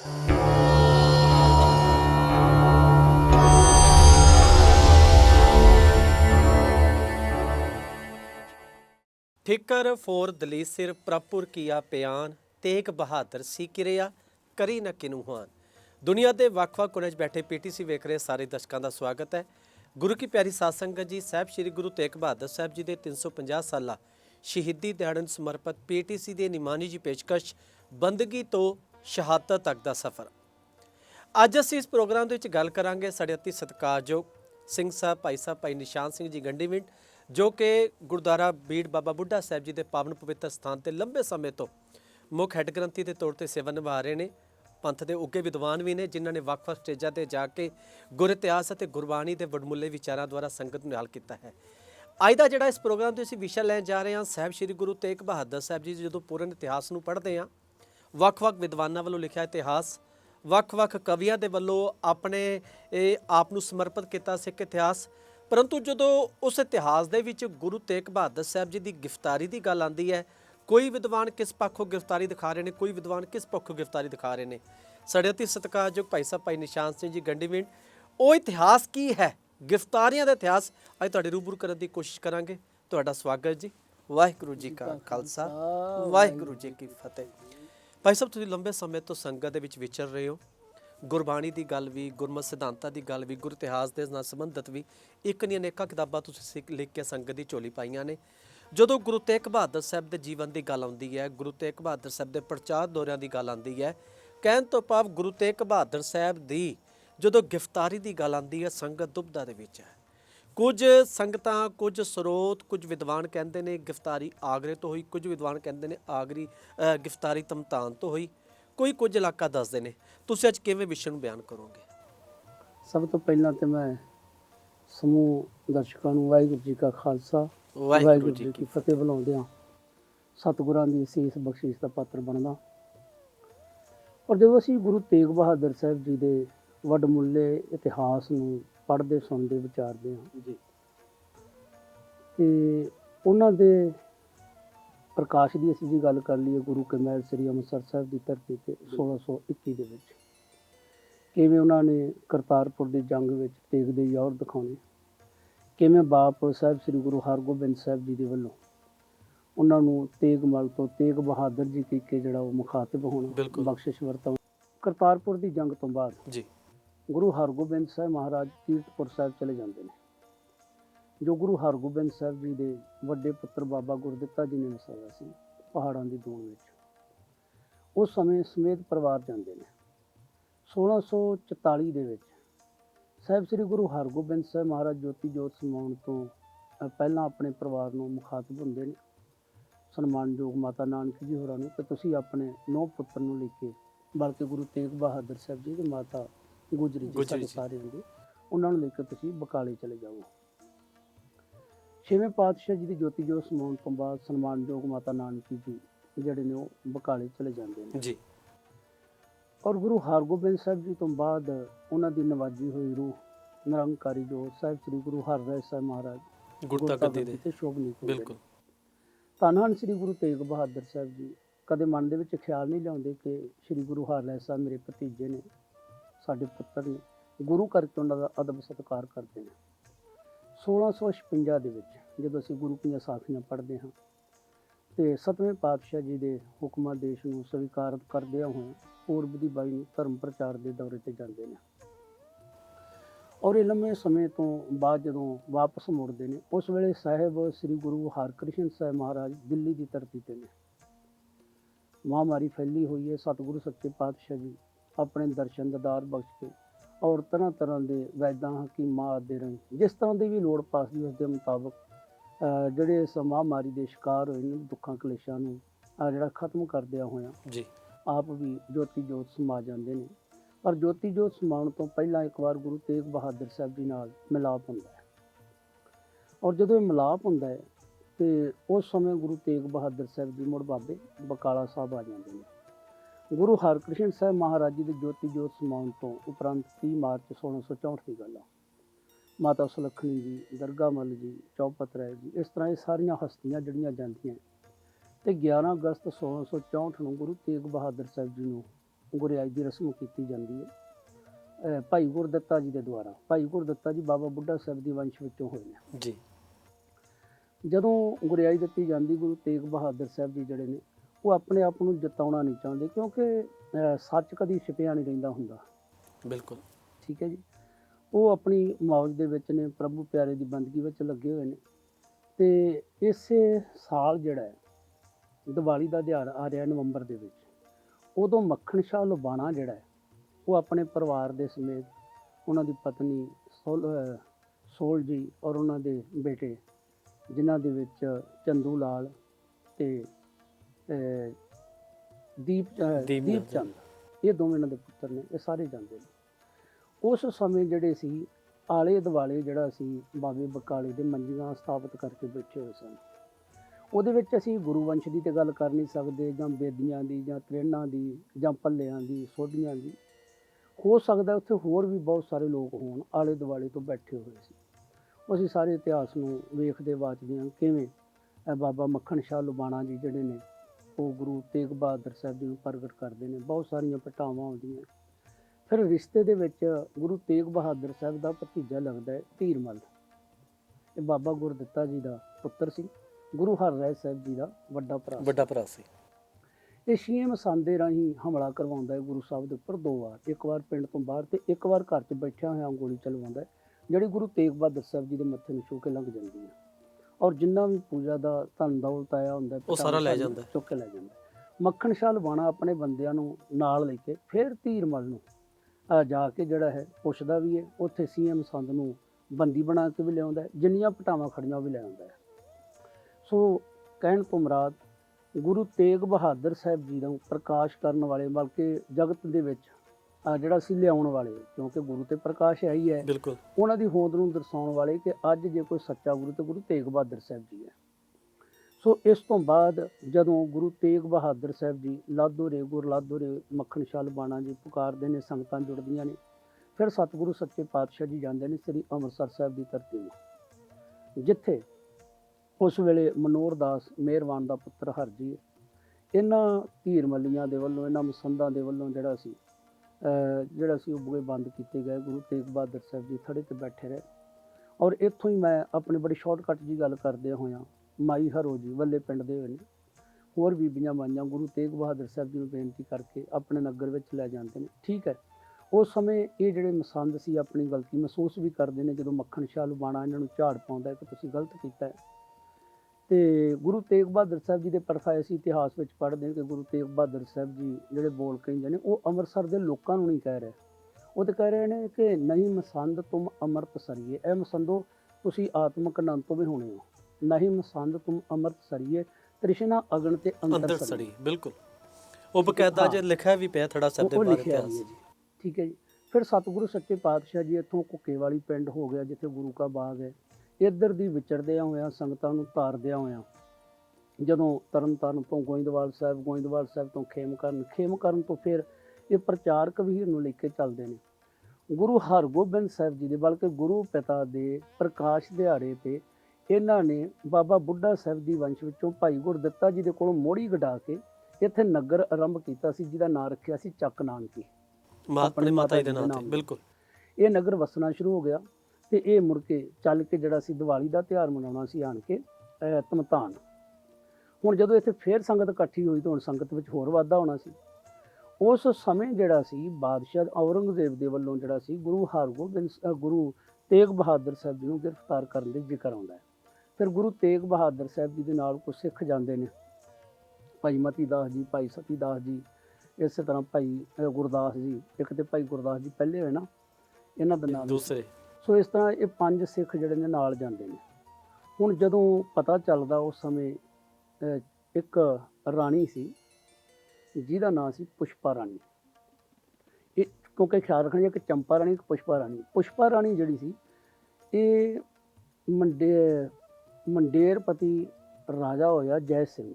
ਠਿਕਰ four ਦਲੀਸਿਰ ਪ੍ਰਪੁਰ ਕੀਆ ਪਿਆਨ, ਤੇਗ ਬਹਾਦਰ ਸੀ ਕਿਰਿਆ, ਕਰੀ ਨ ਕਿਨੂਹਾਨ ਦੁਨੀਆ ਦੇ ਵੱਖ-ਵੱਖ ਕੋਨੇ 'ਚ ਬੈਠੇ ਪੀਟੀਸੀ ਵੇਖ ਰਹੇ ਸਾਰੇ ਦਰਸ਼ਕਾਂ ਦਾ ਸਵਾਗਤ ਹੈ। ਗੁਰੂ ਕੀ ਪਿਆਰੀ ਸਾਧ ਸੰਗਤ ਜੀ, ਸਾਹਿਬ ਸ੍ਰੀ ਗੁਰੂ ਤੇਗ ਬਹਾਦਰ ਸਾਹਿਬ ਜੀ ਦੇ 350 ਸਾਲਾ ਸ਼ਹੀਦੀ ਦਿਹਾੜੇ ਨੂੰ ਸਮਰਪਿਤ ਪੀਟੀਸੀ ਦੇ ਨਿਮਾਨੀ ਜੀ ਪੇਸ਼ਕਸ਼, ਬੰਦਗੀ ਤੋਂ ਸ਼ਹਾਦਤ ਤੱਕ ਦਾ ਸਫ਼ਰ। ਅੱਜ ਅਸੀਂ ਇਸ ਪ੍ਰੋਗਰਾਮ ਦੇ ਵਿੱਚ ਗੱਲ ਕਰਾਂਗੇ ਸਾਡੇ ਅਤੀ ਸਤਿਕਾਰਯੋਗ ਸਿੰਘ ਸਾਹਿਬ, ਭਾਈ ਸਾਹਿਬ, ਭਾਈ ਨਿਸ਼ਾਨ ਸਿੰਘ ਜੀ ਗੰਡੀਵਿੰਡ, ਜੋ ਕਿ ਗੁਰਦੁਆਰਾ ਬੀੜ ਬਾਬਾ ਬੁੱਢਾ ਸਾਹਿਬ ਜੀ ਦੇ ਪਾਵਨ ਪਵਿੱਤਰ ਸਥਾਨ ਤੇ ਲੰਬੇ ਸਮੇਂ ਤੋਂ ਮੁੱਖ ਹੈੱਡ ਗ੍ਰੰਥੀ ਦੇ ਤੌਰ ਤੇ ਸੇਵਾ ਨਿਭਾ ਰਹੇ ਨੇ। ਪੰਥ ਦੇ ਉੱਗੇ ਵਿਦਵਾਨ ਵੀ ਨੇ, ਜਿਨ੍ਹਾਂ ਨੇ ਵੱਖ-ਵੱਖ ਸਟੇਜਾਂ ਤੇ ਜਾ ਕੇ ਗੁਰ ਇਤਿਹਾਸ ਅਤੇ ਗੁਰਬਾਣੀ ਦੇ ਵਡਮੁੱਲੇ ਵਿਚਾਰਾਂ ਦੁਆਰਾ ਸੰਗਤ ਨੂੰ ਨਾਲ ਕੀਤਾ ਹੈ। ਅੱਜ ਦਾ ਜਿਹੜਾ ਇਸ ਪ੍ਰੋਗਰਾਮ ਤੇ ਅਸੀਂ ਵਿਸ਼ਾ ਲੈਣ ਜਾ ਰਹੇ ਹਾਂ, ਸਾਹਿਬ ਸ੍ਰੀ ਗੁਰੂ ਤੇਗ ਬਹਾਦਰ ਸਾਹਿਬ ਜੀ, ਜਦੋਂ ਪੂਰਨ ਇਤਿਹਾਸ ਨੂੰ ਪੜ੍ਹਦੇ ਹਾਂ ਵੱਖ-ਵੱਖ ਵਿਦਵਾਨਾਂ ਵੱਲੋਂ ਲਿਖਿਆ ਇਤਿਹਾਸ, ਵੱਖ-ਵੱਖ ਕਵੀਆਂ ਦੇ ਵੱਲੋਂ ਆਪਣੇ ਇਹ ਆਪ ਨੂੰ ਸਮਰਪਿਤ ਕੀਤਾ ਸਿੱਖ ਇਤਿਹਾਸ। ਪਰੰਤੂ ਜਦੋਂ ਉਸ ਇਤਿਹਾਸ ਦੇ ਵਿੱਚ ਗੁਰੂ ਤੇਗ ਬਹਾਦਰ ਸਾਹਿਬ ਜੀ ਦੀ ਗ੍ਰਿਫਤਾਰੀ ਦੀ ਗੱਲ ਆਉਂਦੀ ਹੈ, ਕੋਈ ਵਿਦਵਾਨ ਕਿਸ ਪੱਖੋਂ ਗ੍ਰਿਫਤਾਰੀ ਦਿਖਾ ਰਹੇ ਨੇ, ਕੋਈ ਵਿਦਵਾਨ ਕਿਸ ਪੱਖੋਂ ਗ੍ਰਿਫਤਾਰੀ ਦਿਖਾ ਰਹੇ ਨੇ? ਸਾਡੇ ਅਤੀ ਸਤਿਕਾਰਯੋਗ ਭਾਈ ਸਾਹਿਬ, ਭਾਈ ਨਿਸ਼ਾਨ ਸਿੰਘ ਜੀ ਗੰਡੀਵਿੰਡ, ਉਹ ਇਤਿਹਾਸ ਕੀ ਹੈ? ਗ੍ਰਿਫਤਾਰੀਆਂ ਦਾ ਇਤਿਹਾਸ ਅੱਜ ਤੁਹਾਡੇ ਰੂਬਰੂ ਕਰਨ ਦੀ ਕੋਸ਼ਿਸ਼ ਕਰਾਂਗੇ। ਤੁਹਾਡਾ ਸਵਾਗਤ ਜੀ। ਵਾਹਿਗੁਰੂ ਜੀ ਕਾ ਖਾਲਸਾ। ਵਾਹਿਗੁਰੂ ਜੀ ਕੀ ਫਤਿਹ। ਭਾਈ ਸਾਹਿਬ, ਤੁਸੀਂ ਲੰਬੇ ਸਮੇਂ ਤੋਂ ਸੰਗਤ ਦੇ ਵਿੱਚ ਵਿਚਰ ਰਹੇ ਹੋ। ਗੁਰਬਾਣੀ ਦੀ ਗੱਲ ਵੀ, ਗੁਰਮਤਿ ਸਿਧਾਂਤਾਂ ਦੀ ਗੱਲ ਵੀ, ਗੁਰ ਇਤਿਹਾਸ ਦੇ ਨਾਲ ਸੰਬੰਧਿਤ ਵੀ ਇੱਕ ਨਹੀਂ ਅਨੇਕਾਂ ਕਿਤਾਬਾਂ ਤੁਸੀਂ ਸਿੱਖ- ਲਿਖ ਕੇ ਸੰਗਤ ਦੀ ਝੋਲੀ ਪਾਈਆਂ ਨੇ। ਜਦੋਂ ਗੁਰੂ ਤੇਗ ਬਹਾਦਰ ਸਾਹਿਬ ਦੇ ਜੀਵਨ ਦੀ ਗੱਲ ਆਉਂਦੀ ਹੈ, ਗੁਰੂ ਤੇਗ ਬਹਾਦਰ ਸਾਹਿਬ ਦੇ ਪ੍ਰਚਾਰ ਦੌਰਿਆਂ ਦੀ ਗੱਲ ਆਉਂਦੀ ਹੈ, ਕਹਿਣ ਤੋਂ ਭਾਵ ਗੁਰੂ ਤੇਗ ਬਹਾਦਰ ਸਾਹਿਬ ਦੀ ਜਦੋਂ ਗ੍ਰਿਫਤਾਰੀ ਦੀ ਗੱਲ ਆਉਂਦੀ ਹੈ, ਸੰਗਤ ਦੁਬਦਾ ਦੇ ਵਿੱਚ ਹੈ। ਕੁਝ ਸੰਗਤਾਂ ਕੁਝ ਸਰੋਤ ਕੁਝ ਵਿਦਵਾਨ ਕਹਿੰਦੇ ਨੇ ਗ੍ਰਿਫਤਾਰੀ ਆਗਰੇ ਤੋਂ ਹੋਈ ਕੁਝ ਵਿਦਵਾਨ ਕਹਿੰਦੇ ਨੇ ਆਗਰੀ ਅ, ਗ੍ਰਿਫਤਾਰੀ ਤਮਤਾਨ ਤੋਂ ਹੋਈ। ਕੋਈ ਕੁਝ ਇਲਾਕਾ ਦੱਸਦੇ ਨੇ। ਤੁਸੀਂ ਅੱਜ ਕਿਵੇਂ ਵਿਸ਼ੇ ਨੂੰ ਬਿਆਨ ਕਰੋਗੇ? ਸਭ ਤੋਂ ਪਹਿਲਾਂ ਤੇ ਮੈਂ ਸਮੂਹ ਦਰਸ਼ਕਾਂ ਨੂੰ ਵਾਹਿਗੁਰੂ ਜੀ ਕਾ ਖਾਲਸਾ ਵਾਹਿਗੁਰੂ ਜੀ ਕੀ ਫਤਿਹ ਬੁਲਾਉਂਦੇ ਹਾਂ ਸਤਿਗੁਰਾਂ ਦੀ ਸੀਸ ਬਖਸ਼ਿਸ਼ ਦਾ ਪਾਤਰ ਬਣਦਾ। ਔਰ ਜਦੋਂ ਅਸੀਂ ਗੁਰੂ ਤੇਗ ਬਹਾਦਰ ਸਾਹਿਬ ਜੀ ਦੇ ਵੱਡਮੁੱਲੇ ਇਤਿਹਾਸ ਨੂੰ ਪੜ੍ਹਦੇ ਸੁਣਦੇ ਵਿਚਾਰਦੇ ਹਾਂ। ਜੀ। ਤੇ ਉਹਨਾਂ ਦੇ ਪ੍ਰਕਾਸ਼ ਦੀ ਅਸੀਂ ਜੀ ਗੱਲ ਕਰ ਲਈਏ ਗੁਰੂ ਕੇ ਮਹਿਲ ਸ੍ਰੀ ਅੰਮ੍ਰਿਤਸਰ ਸਾਹਿਬ ਦੀ ਧਰਤੀ ਤੇ 1621 ਦੇ ਵਿੱਚ। ਕਿਵੇਂ ਉਹਨਾਂ ਨੇ ਕਰਤਾਰਪੁਰ ਦੀ ਜੰਗ ਵਿੱਚ ਤੇਗ ਦੇ ਯੌਰ ਦਿਖਾਉਣੇ ਕਿਵੇਂ ਬਾਪ ਸਾਹਿਬ ਸ੍ਰੀ ਗੁਰੂ ਹਰਗੋਬਿੰਦ ਸਾਹਿਬ ਜੀ ਦੇ ਵੱਲੋਂ ਉਹਨਾਂ ਨੂੰ ਤੇਗ ਮਲ ਤੋਂ ਤੇਗ ਬਹਾਦਰ ਜੀ ਕੇ ਜਿਹੜਾ ਉਹ ਮੁਖਾਤਿਬ ਹੋਣਾ। ਬਖਸ਼ਿਸ਼ ਵਰਤਾਉਣਾ। ਕਰਤਾਰਪੁਰ ਦੀ ਜੰਗ ਤੋਂ ਬਾਅਦ ਜੀ। ਗੁਰੂ ਹਰਗੋਬਿੰਦ ਸਾਹਿਬ ਮਹਾਰਾਜ ਕੀਰਤਪੁਰ ਸਾਹਿਬ ਚਲੇ ਜਾਂਦੇ ਨੇ। ਜੋ ਗੁਰੂ ਹਰਗੋਬਿੰਦ ਸਾਹਿਬ ਜੀ ਦੇ ਵੱਡੇ ਪੁੱਤਰ ਬਾਬਾ ਗੁਰਦਿੱਤਾ ਜੀ ਨੇ ਵਸਾਇਆ ਸੀ, ਪਹਾੜਾਂ ਦੀ ਦੂਣ ਵਿੱਚ। ਉਸ ਸਮੇਂ ਸਮੇਤ ਪਰਿਵਾਰ ਜਾਂਦੇ ਨੇ। 1644 ਦੇ ਵਿੱਚ ਸਾਹਿਬ ਸ੍ਰੀ ਗੁਰੂ ਹਰਗੋਬਿੰਦ ਸਾਹਿਬ ਮਹਾਰਾਜ ਜੋਤੀ ਜੋਤ ਸਮਾਉਣ ਤੋਂ ਪਹਿਲਾਂ ਆਪਣੇ ਪਰਿਵਾਰ ਨੂੰ ਮੁਖਾਤਬ ਹੁੰਦੇ ਨੇ। ਸਨਮਾਨਯੋਗ ਮਾਤਾ ਨਾਨਕ ਜੀ ਹੋਰਾਂ ਨੂੰ ਕਿ ਤੁਸੀਂ ਆਪਣੇ ਨੌ ਪੁੱਤਰ ਨੂੰ ਲੈ ਕੇ ਬਲਕਿ ਗੁਰੂ ਤੇਗ ਬਹਾਦਰ ਸਾਹਿਬ ਜੀ ਤੇ ਮਾਤਾ ਗੁਜਰੀ ਜੀ ਗੁਜਰੀ ਸਾਡੇ ਜੀ। ਸਾਰਿਆਂ ਦੇ ਉਹਨਾਂ ਨੂੰ ਲੈ ਕੇ ਤੁਸੀਂ ਬਕਾਲੇ ਚਲੇ ਜਾਓ। ਛੇਵੇਂ ਪਾਤਸ਼ਾਹ ਜੀ ਦੀ ਜੋਤੀ ਜੋਤ ਸਮਾਉਣ ਤੋਂ ਬਾਅਦ ਸਨਮਾਨਯੋਗ ਮਾਤਾ ਨਾਨਕੀ ਜੀ ਜਿਹੜੇ ਨੇ ਉਹ ਬਕਾਲੇ ਚਲੇ ਜਾਂਦੇ ਨੇ। ਜੀ। ਔਰ ਗੁਰੂ ਹਰਗੋਬਿੰਦ ਸਾਹਿਬ ਜੀ ਤੋਂ ਬਾਅਦ ਉਹਨਾਂ ਦੀ ਨਵਾਜੀ ਹੋਈ ਰੂਹ ਨਿਰੰਕਾਰੀ ਜੋ ਸਾਹਿਬ ਸ੍ਰੀ ਗੁਰੂ ਹਰਿਰਾਏ ਸਾਹਿਬ ਮਹਾਰਾਜ ਗੁਰਤਾ ਗੱਦੀ ਦੇ। ਤੇ ਸ਼ੋਭਨੀ ਬਿਲਕੁਲ। ਧੰਨ ਧੰਨ ਸ੍ਰੀ ਗੁਰੂ ਤੇਗ ਬਹਾਦਰ ਸਾਹਿਬ ਜੀ। ਕਦੇ ਮਨ ਦੇ ਵਿੱਚ ਖਿਆਲ ਨਹੀਂ ਲਿਆਉਂਦੇ ਕਿ ਸ੍ਰੀ ਗੁਰੂ ਹਰਿਰਾਏ ਸਾਹਿਬ ਮੇਰੇ ਭਤੀਜੇ ਨੇ। ਸਾਡੇ ਪੁੱਤਰ ਨੇ ਗੁਰੂ ਕਰਕੇ ਉਹਨਾਂ ਦਾ ਅਦਬ ਸਤਿਕਾਰ ਕਰਦੇ ਨੇ। 1656 ਦੇ ਵਿੱਚ ਜਦੋਂ ਅਸੀਂ ਗੁਰੂ ਦੀਆਂ ਸਾਖੀਆਂ ਪੜ੍ਹਦੇ ਹਾਂ ਤੇ ਸਤਵੇਂ ਪਾਤਸ਼ਾਹ ਜੀ ਦੇ ਹੁਕਮਾਂ ਦੇਸ਼ ਨੂੰ ਸਵੀਕਾਰ ਕਰਦਿਆਂ ਹੋਏ ਪੂਰਬ ਦੀ ਬਾਈ ਨੂੰ ਧਰਮ ਪ੍ਰਚਾਰ ਦੇ ਦੌਰੇ ਤੇ ਜਾਂਦੇ ਨੇ। ਔਰ ਇਹ ਲੰਮੇ ਸਮੇਂ ਤੋਂ ਬਾਅਦ ਜਦੋਂ ਵਾਪਸ ਮੁੜਦੇ ਨੇ, ਉਸ ਵੇਲੇ ਸਾਹਿਬ ਸ੍ਰੀ ਗੁਰੂ ਹਰਕ੍ਰਿਸ਼ਨ ਸਾਹਿਬ ਮਹਾਰਾਜ ਦਿੱਲੀ ਦੀ ਧਰਤੀ ਤੇ ਨੇ। ਮਹਾਮਾਰੀ ਫੈਲੀ ਹੋਈ ਹੈ, ਸਤਿਗੁਰੂ ਸੱਚੇ ਪਾਤਸ਼ਾਹ ਜੀ ਆਪਣੇ ਦਰਸ਼ਨ ਦਦਾਰ ਬਖਸ਼ ਕੇ ਔਰ ਤਰ੍ਹਾਂ ਤਰ੍ਹਾਂ ਦੇ ਵੈਦਾਂ ਹਕੀਮਾਂ ਆਦਿ ਰੰਗ ਜਿਸ ਤਰ੍ਹਾਂ ਦੀ ਵੀ ਲੋੜ ਪਾਸਦੀ ਉਸ ਦੇ ਮੁਤਾਬਕ ਜਿਹੜੇ ਇਸ ਮਹਾਮਾਰੀ ਦੇ ਸ਼ਿਕਾਰ ਹੋਏ ਨੇ ਦੁੱਖਾਂ ਕਲੇਸ਼ਾਂ ਨੂੰ ਆ ਜਿਹੜਾ ਖਤਮ ਕਰਦਿਆਂ ਹੋਇਆਂ ਜੀ। ਆਪ ਵੀ ਜੋਤੀ ਜੋਤ ਸਮਾ ਜਾਂਦੇ ਨੇ। ਪਰ ਜੋਤੀ ਜੋਤ ਸਮਾਉਣ ਤੋਂ ਪਹਿਲਾਂ ਇੱਕ ਵਾਰ ਗੁਰੂ ਤੇਗ ਬਹਾਦਰ ਸਾਹਿਬ ਜੀ ਨਾਲ ਮਿਲਾਪ ਹੁੰਦਾ ਹੈ। ਔਰ ਜਦੋਂ ਇਹ ਮਿਲਾਪ ਹੁੰਦਾ ਹੈ ਤੇ ਉਸ ਸਮੇਂ ਗੁਰੂ ਤੇਗ ਬਹਾਦਰ ਸਾਹਿਬ ਜੀ ਮੁੜ ਬਾਬੇ ਬਕਾਲਾ ਸਾਹਿਬ ਆ ਜਾਂਦੇ ਨੇ। ਗੁਰੂ ਹਰਕ੍ਰਿਸ਼ਨ ਸਾਹਿਬ ਮਹਾਰਾਜ ਜੀ ਦੇ ਜੋਤੀ ਜੋਤ ਸਮਾਉਣ ਤੋਂ ਉਪਰੰਤ 30 ਮਾਰਚ 1664 ਦੀ ਗੱਲ ਆ। ਮਾਤਾ ਸੁਲੱਖਣੀ ਜੀ ਦਰਗਾ ਮੱਲ ਜੀ ਚੌਪਤ ਰਾਏ ਜੀ ਇਸ ਤਰ੍ਹਾਂ ਇਹ ਸਾਰੀਆਂ ਹਸਤੀਆਂ ਜਿਹੜੀਆਂ ਜਾਂਦੀਆਂ ਤੇ 11 ਅਗਸਤ 1664 ਨੂੰ ਗੁਰੂ ਤੇਗ ਬਹਾਦਰ ਸਾਹਿਬ ਜੀ ਨੂੰ ਗੁਰਿਆਈ ਦੀ ਰਸਮ ਕੀਤੀ ਜਾਂਦੀ ਹੈ। ਭਾਈ ਗੁਰਦੱਤਾ ਜੀ ਦੇ ਦੁਆਰਾ। ਭਾਈ ਗੁਰਦੱਤਾ ਜੀ ਬਾਬਾ ਬੁੱਢਾ ਸਾਹਿਬ ਦੀ ਵੰਸ਼ ਵਿੱਚੋਂ ਹੋਏ ਨੇ। ਜੀ। ਜਦੋਂ ਗੁਰਿਆਈ ਦਿੱਤੀ ਜਾਂਦੀ ਗੁਰੂ ਤੇਗ ਬਹਾਦਰ ਸਾਹਿਬ ਜੀ ਜਿਹੜੇ ਨੇ ਉਹ ਆਪਣੇ ਆਪ ਨੂੰ ਜਿਤਾਉਣਾ ਨਹੀਂ ਚਾਹੁੰਦੇ ਕਿਉਂਕਿ ਸੱਚ ਕਦੀ ਛਿਪਿਆ ਨਹੀਂ ਰਹਿੰਦਾ ਹੁੰਦਾ। ਬਿਲਕੁਲ। ਠੀਕ ਹੈ ਜੀ? ਉਹ ਆਪਣੀ ਮੌਜ ਦੇ ਵਿੱਚ ਨੇ ਪ੍ਰਭੂ ਪਿਆਰੇ ਦੀ ਬੰਦਗੀ ਵਿੱਚ ਲੱਗੇ ਹੋਏ ਨੇ। ਤੇ ਇਸੇ ਸਾਲ ਜਿਹੜਾ ਹੈ ਦੀਵਾਲੀ ਦਾ ਦਿਹਾੜਾ ਆ ਰਿਹਾ ਨਵੰਬਰ ਦੇ ਵਿੱਚ। ਉਦੋਂ ਮੱਖਣ ਸ਼ਾਹ ਲੁਬਾਣਾ ਜਿਹੜਾ ਹੈ ਉਹ ਆਪਣੇ ਪਰਿਵਾਰ ਦੇ ਸਮੇਤ ਉਹਨਾਂ ਦੀ ਪਤਨੀ ਸੋਲ ਅਹ ਸੋਲ ਜੀ ਔਰ ਉਹਨਾਂ ਦੇ ਬੇਟੇ ਜਿਨ੍ਹਾਂ ਦੇ ਵਿੱਚ ਚੰਦੂ ਲਾਲ ਤੇ ਦੀਪ ਦੀਪ ਚੰਦ। ਇਹ ਦੋਵੇਂ ਇਹਨਾਂ ਦੇ ਪੁੱਤਰ ਨੇ ਇਹ ਸਾਰੇ ਜਾਂਦੇ ਨੇ। ਉਸ ਸਮੇਂ ਜਿਹੜੇ ਸੀ ਆਲੇ ਦੁਆਲੇ ਜਿਹੜਾ ਸੀ ਬਾਬੇ ਬਕਾਲੇ ਦੇ ਮੰਜੀਆਂ ਸਥਾਪਿਤ ਕਰਕੇ ਬੈਠੇ ਹੋਏ ਸਨ। ਉਹਦੇ ਵਿੱਚ ਅਸੀਂ ਗੁਰੂ ਵੰਸ਼ ਦੀ ਤੇ ਗੱਲ ਕਰ ਨਹੀਂ ਸਕਦੇ ਜਾਂ ਬੇਦੀਆਂ ਦੀ ਜਾਂ ਤਰੇਨਾਂ ਦੀ ਜਾਂ ਪੱਲਿਆਂ ਦੀ ਸੋਢੀਆਂ ਦੀ। ਹੋ ਸਕਦਾ ਉੱਥੇ ਹੋਰ ਵੀ ਬਹੁਤ ਸਾਰੇ ਲੋਕ ਹੋਣ ਆਲੇ ਦੁਆਲੇ ਤੋਂ ਬੈਠੇ ਹੋਏ ਸੀ। ਅਸੀਂ ਸਾਰੇ ਇਤਿਹਾਸ ਨੂੰ ਵੇਖਦੇ ਵਾਚਦੇ ਹਾਂ ਕਿਵੇਂ? ਇਹ ਬਾਬਾ ਮੱਖਣ ਸ਼ਾਹ ਲੁਬਾਣਾ ਜੀ ਜਿਹੜੇ ਨੇ ਉਹ ਗੁਰੂ ਤੇਗ ਬਹਾਦਰ ਸਾਹਿਬ ਜੀ ਨੂੰ ਪ੍ਰਗਟ ਕਰਦੇ ਨੇ ਬਹੁਤ ਸਾਰੀਆਂ ਪਟਾਵਾਂ ਆਉਂਦੀਆਂ। ਫਿਰ ਰਿਸ਼ਤੇ ਦੇ ਵਿੱਚ ਗੁਰੂ ਤੇਗ ਬਹਾਦਰ ਸਾਹਿਬ ਦਾ ਭਤੀਜਾ ਲੱਗਦਾ ਹੈ ਧੀਰਮਲ ਇਹ ਬਾਬਾ ਗੁਰਦਿੱਤਾ ਜੀ ਦਾ ਪੁੱਤਰ ਸੀ ਗੁਰੂ ਹਰਰਾਏ ਸਾਹਿਬ ਜੀ ਦਾ ਵੱਡਾ ਭਰਾ। ਵੱਡਾ ਭਰਾ ਸੀ। ਇਹ ਛੇਵੇਂ ਮਸਾਂਦੇ ਰਾਹੀਂ ਹਮਲਾ ਕਰਵਾਉਂਦਾ ਹੈ ਗੁਰੂ ਸਾਹਿਬ ਦੇ ਉੱਪਰ ਦੋ ਵਾਰ। ਇੱਕ ਵਾਰ ਪਿੰਡ ਤੋਂ ਬਾਹਰ ਤੇ ਇੱਕ ਵਾਰ ਘਰ 'ਚ ਬੈਠਿਆ ਹੋਇਆ ਗੋਲੀ ਚਲਵਾਉਂਦਾ ਹੈ ਜਿਹੜੀ ਗੁਰੂ ਤੇਗ ਬਹਾਦਰ ਸਾਹਿਬ ਜੀ ਦੇ ਮੱਥੇ ਨੂੰ ਛੂ ਕੇ ਲੰਘ ਜਾਂਦੀ ਹੈ। ਔਰ ਜਿੰਨਾ ਵੀ ਪੂਜਾ ਦਾ ਧਨ ਦੌਲਤ ਆਇਆ ਹੁੰਦਾ ਉਹ ਸਾਰਾ ਲੈ ਜਾਂਦਾ। ਚੁੱਕ ਕੇ ਲੈ ਜਾਂਦਾ। ਮੱਖਣ ਸ਼ਾਹ ਲਵਾਣਾ ਆਪਣੇ ਬੰਦਿਆਂ ਨੂੰ ਨਾਲ ਲੈ ਕੇ ਫਿਰ ਧੀਰਮਲ ਨੂੰ ਆ ਜਾ ਕੇ ਜਿਹੜਾ ਹੈ ਪੁੱਛਦਾ ਵੀ ਹੈ ਉੱਥੇ ਸੀਐਮ ਸੰਦ ਨੂੰ ਬੰਦੀ ਬਣਾ ਕੇ ਵੀ ਲਿਆਉਂਦਾ ਜਿੰਨੀਆਂ ਪਟਾਵਾਂ ਖੜੀਆਂ ਉਹ ਵੀ ਲੈ ਆਉਂਦਾ ਸੋ ਕਹਿਣ ਤੋਂ ਮੁਰਾਦ ਗੁਰੂ ਤੇਗ ਬਹਾਦਰ ਸਾਹਿਬ ਜੀ ਨੂੰ ਪ੍ਰਕਾਸ਼ ਕਰਨ ਵਾਲੇ ਬਲਕਿ ਜਗਤ ਦੇ ਵਿੱਚ ਆ ਜਿਹੜਾ ਸੀ ਲਿਆਉਣ ਵਾਲੇ ਕਿਉਂਕਿ ਗੁਰੂ ਤੇ ਪ੍ਰਕਾਸ਼ ਹੈ ਹੀ ਹੈ। ਬਿਲਕੁਲ। ਉਹਨਾਂ ਦੀ ਹੋਂਦ ਨੂੰ ਦਰਸਾਉਣ ਵਾਲੇ ਕਿ ਅੱਜ ਜੇ ਕੋਈ ਸੱਚਾ ਗੁਰੂ ਤੇ ਗੁਰੂ ਤੇਗ ਬਹਾਦਰ ਸਾਹਿਬ ਜੀ ਹੈ। ਸੋ ਇਸ ਤੋਂ ਬਾਅਦ ਜਦੋਂ ਗੁਰੂ ਤੇਗ ਬਹਾਦਰ ਸਾਹਿਬ ਜੀ ਲਾਧੋਰੇ ਗੁਰ ਲਾਧੋਰੇ ਮੱਖਣ ਸ਼ਾਹ ਲਬਾਣਾ ਜੀ ਪੁਕਾਰਦੇ ਨੇ ਸੰਗਤਾਂ ਜੁੜਦੀਆਂ ਨੇ ਫਿਰ ਸਤਿਗੁਰੂ ਸੱਚੇ ਪਾਤਸ਼ਾਹ ਜੀ ਜਾਂਦੇ ਨੇ ਸ੍ਰੀ ਅੰਮ੍ਰਿਤਸਰ ਸਾਹਿਬ ਦੀ ਧਰਤੀ ਨੂੰ ਜਿੱਥੇ ਉਸ ਵੇਲੇ ਮਨੋਹਰ ਦਾਸ ਮਿਹਰਵਾਨ ਦਾ ਪੁੱਤਰ ਹਰਜੀ ਇਹਨਾਂ ਧੀਰ ਮੱਲੀਆਂ ਦੇ ਵੱਲੋਂ ਇਹਨਾਂ ਮਸੰਦਾਂ ਦੇ ਵੱਲੋਂ ਜਿਹੜਾ ਸੀ ਜਿਹੜਾ ਸੀ ਉਹ ਬੂਹੇ ਬੰਦ ਕੀਤੇ ਗਏ, ਗੁਰੂ ਤੇਗ ਬਹਾਦਰ ਸਾਹਿਬ ਜੀ ਥੜੇ ਤੇ ਬੈਠੇ ਰਹੇ। ਔਰ ਇੱਥੋਂ ਹੀ ਮੈਂ ਆਪਣੇ ਬੜੀ ਸ਼ਾਰਟਕਟ ਜੀ ਗੱਲ ਕਰਦੇ ਹੋਇਆਂ ਮਾਈ ਹਰੋ ਜੀ ਵੱਲੇ ਪਿੰਡ ਦੇ ਹੋਏ ਨੇ, ਹੋਰ ਬੀਬੀਆਂ ਮਾਈਆਂ ਗੁਰੂ ਤੇਗ ਬਹਾਦਰ ਸਾਹਿਬ ਜੀ ਨੂੰ ਬੇਨਤੀ ਕਰਕੇ ਆਪਣੇ ਨਗਰ ਵਿੱਚ ਲੈ ਜਾਂਦੇ ਨੇ। ਠੀਕ ਹੈ, ਉਸ ਸਮੇਂ ਇਹ ਜਿਹੜੇ ਮਸੰਦ ਸੀ ਆਪਣੀ ਗਲਤੀ, ਮਹਿਸੂਸ ਵੀ ਕਰਦੇ ਨੇ ਜਦੋਂ ਮੱਖਣ ਸ਼ਾਹ ਲੁਬਾਣਾ ਇਹਨਾਂ ਨੂੰ ਝਾੜ ਪਾਉਂਦਾ ਕਿ ਤੁਸੀਂ ਗਲਤ ਕੀਤਾ ਹੈ। ਤੇ ਗੁਰੂ ਤੇਗ ਬਹਾਦਰ ਸਾਹਿਬ ਜੀ ਦੇ ਪਰਖਾਏ ਸੀ ਇਤਿਹਾਸ ਵਿੱਚ ਪੜ੍ਹਦੇ ਹਾਂ ਕਿ ਗੁਰੂ ਤੇਗ ਬਹਾਦਰ ਸਾਹਿਬ ਜੀ ਜਿਹੜੇ ਬੋਲ ਕਹਿੰਦੇ ਨੇ ਉਹ ਅੰਮ੍ਰਿਤਸਰ ਦੇ ਲੋਕਾਂ ਨੂੰ ਨਹੀਂ ਕਹਿ ਰਹੇ। ਉਹ ਤੇ ਕਹਿ ਰਹੇ ਨੇ ਕਿ ਨਹੀਂ ਮਸੰਦ ਤੁਮ ਅੰਮ੍ਰਿਤ ਸਰੀਏ। ਇਹ ਮਸੰਦੋ ਤੁਸੀਂ ਆਤਮਿਕ ਅਨੰਦ ਤੋਂ ਵੀ ਹੋਣੇ ਹੋ। ਨਹੀਂ ਮਸੰਦ ਤੁਮ ਅੰਮ੍ਰਿਤ ਸਰੀਏ ਤ੍ਰਿਸ਼ਨਾ ਅਗਨ ਤੇ ਅੰਦਰ ਸੜੀ ਬਿਲਕੁਲ। ਉਹ ਬਕਾਇਦਾ ਜੇ ਲਿਖਿਆ ਵੀ ਪਿਆ ਥੜਾ ਸਾਹਿਬ ਦੇ ਬਾਰੇ ਇਤਿਹਾਸ। ਠੀਕ ਹੈ ਜੀ। ਫਿਰ ਸਤਿਗੁਰੂ ਸੱਚੇ ਪਾਤਸ਼ਾਹ ਜੀ ਇੱਥੋਂ ਕੁੱਕੇ ਵਾਲੀ ਪਿੰਡ ਹੋ ਗਿਆ ਜਿੱਥੇ ਗੁਰੂ ਕਾ ਬਾਗ ਹੈ। ਇੱਧਰ ਦੀ ਵਿਚਰਦਿਆਂ ਹੋਇਆਂ ਸੰਗਤਾਂ ਨੂੰ ਤਾਰਦਿਆਂ ਹੋਇਆਂ ਜਦੋਂ ਤਰਨਤਾਰਨ ਤੋਂ ਗੋਇੰਦਵਾਲ ਸਾਹਿਬ ਗੋਇੰਦਵਾਲ ਸਾਹਿਬ ਤੋਂ ਖੇਮਕਰਨ ਖੇਮਕਰਨ ਤੋਂ ਫਿਰ ਇਹ ਪ੍ਰਚਾਰ ਕਬੀਰ ਨੂੰ ਲੈ ਕੇ ਚੱਲਦੇ ਨੇ। ਗੁਰੂ ਹਰਗੋਬਿੰਦ ਸਾਹਿਬ ਜੀ ਦੇ ਬਲਕਿ ਗੁਰੂ ਪਿਤਾ ਦੇ ਪ੍ਰਕਾਸ਼ ਦਿਹਾੜੇ ਤੇ ਇਹਨਾਂ ਨੇ ਬਾਬਾ ਬੁੱਢਾ ਸਾਹਿਬ ਦੀ ਵੰਸ਼ ਵਿੱਚੋਂ ਭਾਈ ਗੁਰਦਿੱਤਾ ਜੀ ਦੇ ਕੋਲੋਂ ਮੋੜੀ ਗਡਾ ਕੇ ਇੱਥੇ ਨਗਰ ਆਰੰਭ ਕੀਤਾ ਸੀ ਜਿਹਦਾ ਨਾਂ ਰੱਖਿਆ ਸੀ ਚੱਕ ਨਾਨਕੀ। ਆਪਣੇ ਮਾਤਾ ਜੀ ਦੇ ਮਾਤਾ ਨਾਂ ਜੀ ਤੇ ਨਾਮ ਬਿਲਕੁਲ। ਇਹ ਨਗਰ ਵਸਣਾ ਸ਼ੁਰੂ ਹੋ ਗਿਆ। ਤੇ ਇਹ ਮੁੜ ਕੇ ਚੱਲ ਕੇ ਜਿਹੜਾ ਸੀ ਦੀਵਾਲੀ ਦਾ ਤਿਉਹਾਰ ਮਨਾਉਣਾ ਸੀ ਆਣ ਕੇ ਅਹ, ਧਮਤਾਨ ਹੁਣ ਜਦੋਂ ਇੱਥੇ ਫੇਰ ਸੰਗਤ ਇਕੱਠੀ ਹੋਈ ਤਾਂ ਹੁਣ ਸੰਗਤ ਵਿੱਚ ਹੋਰ ਵਾਧਾ ਹੋਣਾ ਸੀ। ਉਸ ਸਮੇਂ ਜਿਹੜਾ ਸੀ ਬਾਦਸ਼ਾਹ ਔਰੰਗਜ਼ੇਬ ਦੇ ਵੱਲੋਂ ਜਿਹੜਾ ਸੀ ਗੁਰੂ ਹਰਗੋਬਿੰਦ ਗੁਰੂ ਤੇਗ ਬਹਾਦਰ ਸਾਹਿਬ ਜੀ ਨੂੰ ਗ੍ਰਿਫਤਾਰ ਕਰਨ ਦੇ ਜ਼ਿਕਰ ਆਉਂਦਾ ਹੈ। ਫਿਰ ਗੁਰੂ ਤੇਗ ਬਹਾਦਰ ਸਾਹਿਬ ਜੀ ਦੇ ਨਾਲ ਕੁਝ ਸਿੱਖ ਜਾਂਦੇ ਨੇ। ਭਾਈ ਮਤੀ ਦਾਸ ਜੀ ਭਾਈ ਸਤੀ ਦਾਸ ਜੀ ਇਸੇ ਤਰ੍ਹਾਂ ਭਾਈ ਗੁਰਦਾਸ ਜੀ ਇੱਕ ਤੇ ਭਾਈ ਗੁਰਦਾਸ ਜੀ ਪਹਿਲੇ ਹੋਏ ਨਾ ਇਹਨਾਂ ਦੇ ਨਾਲ ਦੂਸਰੇ। ਸੋ ਇਸ ਤਰ੍ਹਾਂ ਇਹ ਪੰਜ ਸਿੱਖ ਜਿਹੜੇ ਨੇ ਨਾਲ ਜਾਂਦੇ ਨੇ। ਹੁਣ ਜਦੋਂ ਪਤਾ ਚੱਲਦਾ ਉਸ ਸਮੇਂ ਇੱਕ ਰਾਣੀ ਸੀ, ਜਿਹਦਾ ਨਾਂ ਸੀ ਪੁਸ਼ਪਾ ਰਾਣੀ। ਇਹ ਕਿਉਂਕਿ ਖਿਆਲ ਰੱਖਣਾ ਇੱਕ ਚੰਪਾ ਰਾਣੀ ਇੱਕ ਪੁਸ਼ਪਾ ਰਾਣੀ। ਪੁਸ਼ਪਾ ਰਾਣੀ ਜਿਹੜੀ ਸੀ, ਇਹ ਮੰਡੇ ਮੰਡੇਰਪਤੀ ਰਾਜਾ ਹੋਇਆ ਜੈ ਸਿੰਘ।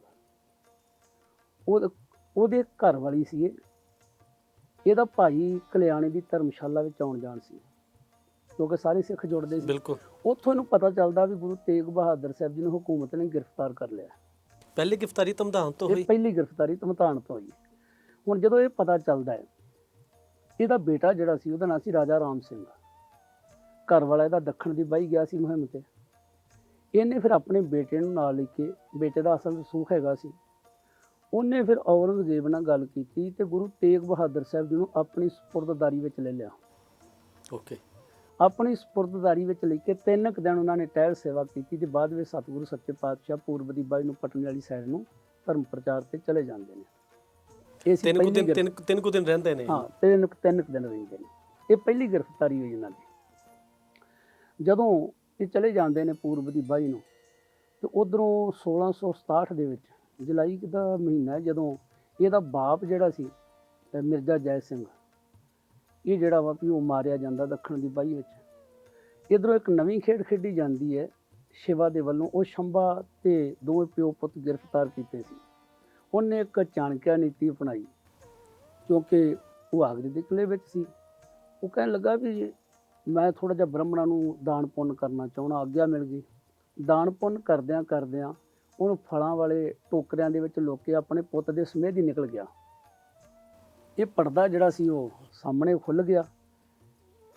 ਉਹ ਉਹਦੇ ਘਰ ਵਾਲੀ ਸੀ ਇਹ। ਇਹਦਾ ਭਾਈ ਕਲਿਆਣੇ ਦੀ ਧਰਮਸ਼ਾਲਾ ਵਿੱਚ ਆਉਣ ਜਾਣ ਸੀ। ਕਿਉਂਕਿ ਸਾਰੇ ਸਿੱਖ ਜੁੜਦੇ ਸੀ। ਬਿਲਕੁਲ। ਉੱਥੋਂ ਇਹਨੂੰ ਪਤਾ ਚੱਲਦਾ ਵੀ ਗੁਰੂ ਤੇਗ ਬਹਾਦਰ ਸਾਹਿਬ ਜੀ ਨੂੰ ਹਕੂਮਤ ਨੇ ਗ੍ਰਿਫਤਾਰ ਕਰ ਲਿਆ। ਪਹਿਲੀ ਗ੍ਰਿਫਤਾਰੀ ਧਮਧਾਮ ਤੋਂ ਇਹ ਹੋਈ ਪਹਿਲੀ ਗ੍ਰਿਫਤਾਰੀ ਧਮਤਾਨ ਤੋਂ ਹੋਈ। ਹੁਣ ਜਦੋਂ ਇਹ ਪਤਾ ਚੱਲਦਾ ਹੈ ਇਹਦਾ ਬੇਟਾ ਜਿਹੜਾ ਸੀ ਉਹਦਾ ਨਾਂ ਸੀ ਰਾਜਾ ਰਾਮ ਸਿੰਘ। ਘਰ ਵਾਲਾ ਇਹਦਾ ਦੱਖਣ ਦੀ ਬਾਈ ਗਿਆ ਸੀ ਮੁਹਿੰਮ ਤੇ। ਇਹਨੇ ਫਿਰ ਆਪਣੇ ਬੇਟੇ ਨੂੰ ਨਾਲ ਲੈ ਕੇ ਬੇਟੇ ਦਾ ਅਸਲ ਸੁਖ ਹੈਗਾ ਸੀ। ਉਹਨੇ ਫਿਰ ਔਰੰਗਜ਼ੇਬ ਨਾਲ ਗੱਲ ਕੀਤੀ ਤੇ ਗੁਰੂ ਤੇਗ ਬਹਾਦਰ ਸਾਹਿਬ ਜੀ ਨੂੰ ਆਪਣੀ ਸਪੁਰਦਦਾਰੀ ਵਿੱਚ ਲੈ ਲਿਆ। ਓਕੇ। ਆਪਣੀ ਸਪੁਰਦਦਾਰੀ ਵਿੱਚ ਲੈ ਕੇ ਤਿੰਨ ਕੁ ਦਿਨ ਉਹਨਾਂ ਨੇ ਟਹਿਲ ਸੇਵਾ ਕੀਤੀ ਤੇ ਬਾਅਦ ਵਿੱਚ ਸਤਿਗੁਰੂ ਸੱਚੇ ਪਾਤਸ਼ਾਹ ਪੂਰਬ ਦੀ ਬਾਈ ਨੂੰ ਪਟਨ ਵਾਲੀ ਸਾਈਡ ਨੂੰ ਧਰਮ ਪ੍ਰਚਾਰ ਤੇ ਚਲੇ ਜਾਂਦੇ ਨੇ। ਇਹ ਤਿੰਨ ਕੁ ਦਿਨ ਤਿੰਨ ਤਿੰਨ ਕੁ ਦਿਨ ਰਹਿੰਦੇ ਨੇ। ਹਾਂ ਤਿੰਨ ਕੁ- ਤਿੰਨ ਕੁ ਦਿਨ ਰਹਿੰਦੇ ਨੇ। ਇਹ ਪਹਿਲੀ ਗ੍ਰਿਫਤਾਰੀ ਹੋਈ ਇਹਨਾਂ ਦੀ। ਜਦੋਂ ਇਹ ਚਲੇ ਜਾਂਦੇ ਨੇ ਪੂਰਬ ਦੀ ਬਾਈ ਨੂੰ ਤੇ ਉਧਰੋਂ 1667 ਦੇ ਵਿੱਚ ਜੁਲਾਈ ਦਾ ਮਹੀਨਾ ਜਦੋਂ ਇਹਦਾ ਬਾਪ ਜਿਹੜਾ ਸੀ ਮਿਰਜ਼ਾ ਜੈ ਸਿੰਘ ਇਹ ਜਿਹੜਾ ਵਾ ਵੀ ਉਹ ਮਾਰਿਆ ਜਾਂਦਾ ਦੱਖਣ ਦੀ ਬਾਈ ਵਿੱਚ। ਇਧਰੋਂ ਇੱਕ ਨਵੀਂ ਖੇਡ ਖੇਡੀ ਜਾਂਦੀ ਹੈ ਸ਼ਿਵਾ ਦੇ ਵੱਲੋਂ। ਉਹ ਸ਼ੰਭਾ ਤੇ ਦੋਵੇਂ ਪਿਓ ਪੁੱਤ ਗ੍ਰਿਫਤਾਰ ਕੀਤੇ ਸੀ। ਉਹਨੇ ਇੱਕ ਚਾਣਕਿਆ ਨੀਤੀ ਅਪਣਾਈ, ਕਿਉਂਕਿ ਉਹ ਆਗਰੇ ਦੇ ਕਿਲੇ ਵਿੱਚ ਸੀ। ਉਹ ਕਹਿਣ ਲੱਗਾ ਵੀ ਮੈਂ ਥੋੜਾ ਜਿਹਾ ਬ੍ਰਾਹਮਣਾਂ ਨੂੰ ਦਾਨ ਪੁੰਨ ਕਰਨਾ ਚਾਹਣਾ ਆਗਿਆ ਮਿਲ ਗਈ। ਦਾਨ ਪੁੰਨ ਕਰਦਿਆਂ ਕਰਦਿਆਂ ਉਹਨੂੰ ਫਲਾਂ ਵਾਲੇ ਟੋਕਰਿਆਂ ਦੇ ਵਿੱਚ ਲੁੱਕ ਆਪਣੇ ਪੁੱਤ ਦੇ ਸਮੇਧ ਹੀ ਨਿਕਲ ਗਿਆ। ਇਹ ਪਰਦਾ ਜਿਹੜਾ ਸੀ ਉਹ ਸਾਹਮਣੇ ਖੁੱਲ ਗਿਆ।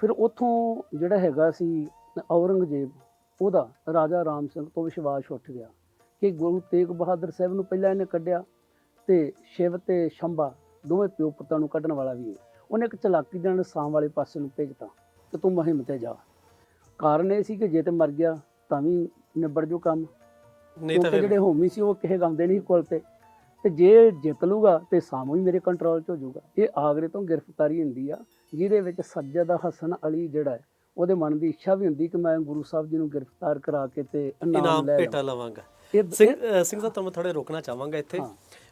ਫਿਰ ਉੱਥੋਂ ਜਿਹੜਾ ਹੈਗਾ ਸੀ ਔਰੰਗਜ਼ੇਬ ਉਹਦਾ ਰਾਜਾ ਰਾਮ ਸਿੰਘ ਤੋਂ ਵਿਸ਼ਵਾਸ ਉੱਠ ਗਿਆ ਕਿ ਗੁਰੂ ਤੇਗ ਬਹਾਦਰ ਸਾਹਿਬ ਨੂੰ ਪਹਿਲਾਂ ਇਹਨੇ ਕੱਢਿਆ ਤੇ ਸ਼ਿਵ ਤੇ ਸ਼ੰਭਾ ਦੋਵੇਂ ਪਿਓ ਪੁੱਤਾਂ ਨੂੰ ਕੱਢਣ ਵਾਲਾ ਵੀ ਉਹਨੇ ਇੱਕ ਚਲਾਕੀ ਦੇ ਨਾਲ ਸਾਮ ਵਾਲੇ ਪਾਸੇ ਨੂੰ ਭੇਜਤਾ ਕਿ ਤੂੰ ਮੁਹਿੰਮ ਤੇ ਜਾ। ਕਾਰਨ ਇਹ ਸੀ ਕਿ ਜੇ ਤੇ ਮਰ ਗਿਆ ਤਾਂ ਵੀ ਨਿਬੜ ਜੋ ਕੰਮ। ਨਹੀਂ ਤਾਂ ਜਿਹੜੇ ਹੋਮੀ ਸੀ ਉਹ ਕਿਸੇ ਗਾਉਂਦੇ ਨਹੀਂ ਕੋਲ ਤੇ। ਤੇ ਜੇ ਜਿੱਤ ਲੂਗਾ ਤੇ ਸਾਮੂ ਹੀ ਮੇਰੇ ਕੰਟਰੋਲ 'ਚ ਹੋ ਜਾਊਗਾ। ਇਹ ਆਗਰੇ ਤੋਂ ਗ੍ਰਿਫਤਾਰੀ ਹੁੰਦੀ ਆ ਜਿਹਦੇ ਵਿੱਚ ਸੱਜਦ ਹਸਨ ਅਲੀ ਜਿਹੜਾ ਹੈ ਉਹਦੇ ਮਨ ਦੀ ਇੱਛਾ ਵੀ ਹੁੰਦੀ ਕਿ ਮੈਂ ਗੁਰੂ ਸਾਹਿਬ ਜੀ ਨੂੰ ਗ੍ਰਿਫਤਾਰ ਕਰਾ ਕੇ ਤੇ ਇਨਾਮ ਲੈ ਭੇਟਾ ਲਵਾਂ ਲਵਾਂਗਾ ਸਿੰਘ ਸਿੰਘ ਸਾਹਿਬ ਤੁਹਾਨੂੰ ਥੋੜੇ ਰੋਕਣਾ ਚਾਹਾਂਗਾ ਇੱਥੇ।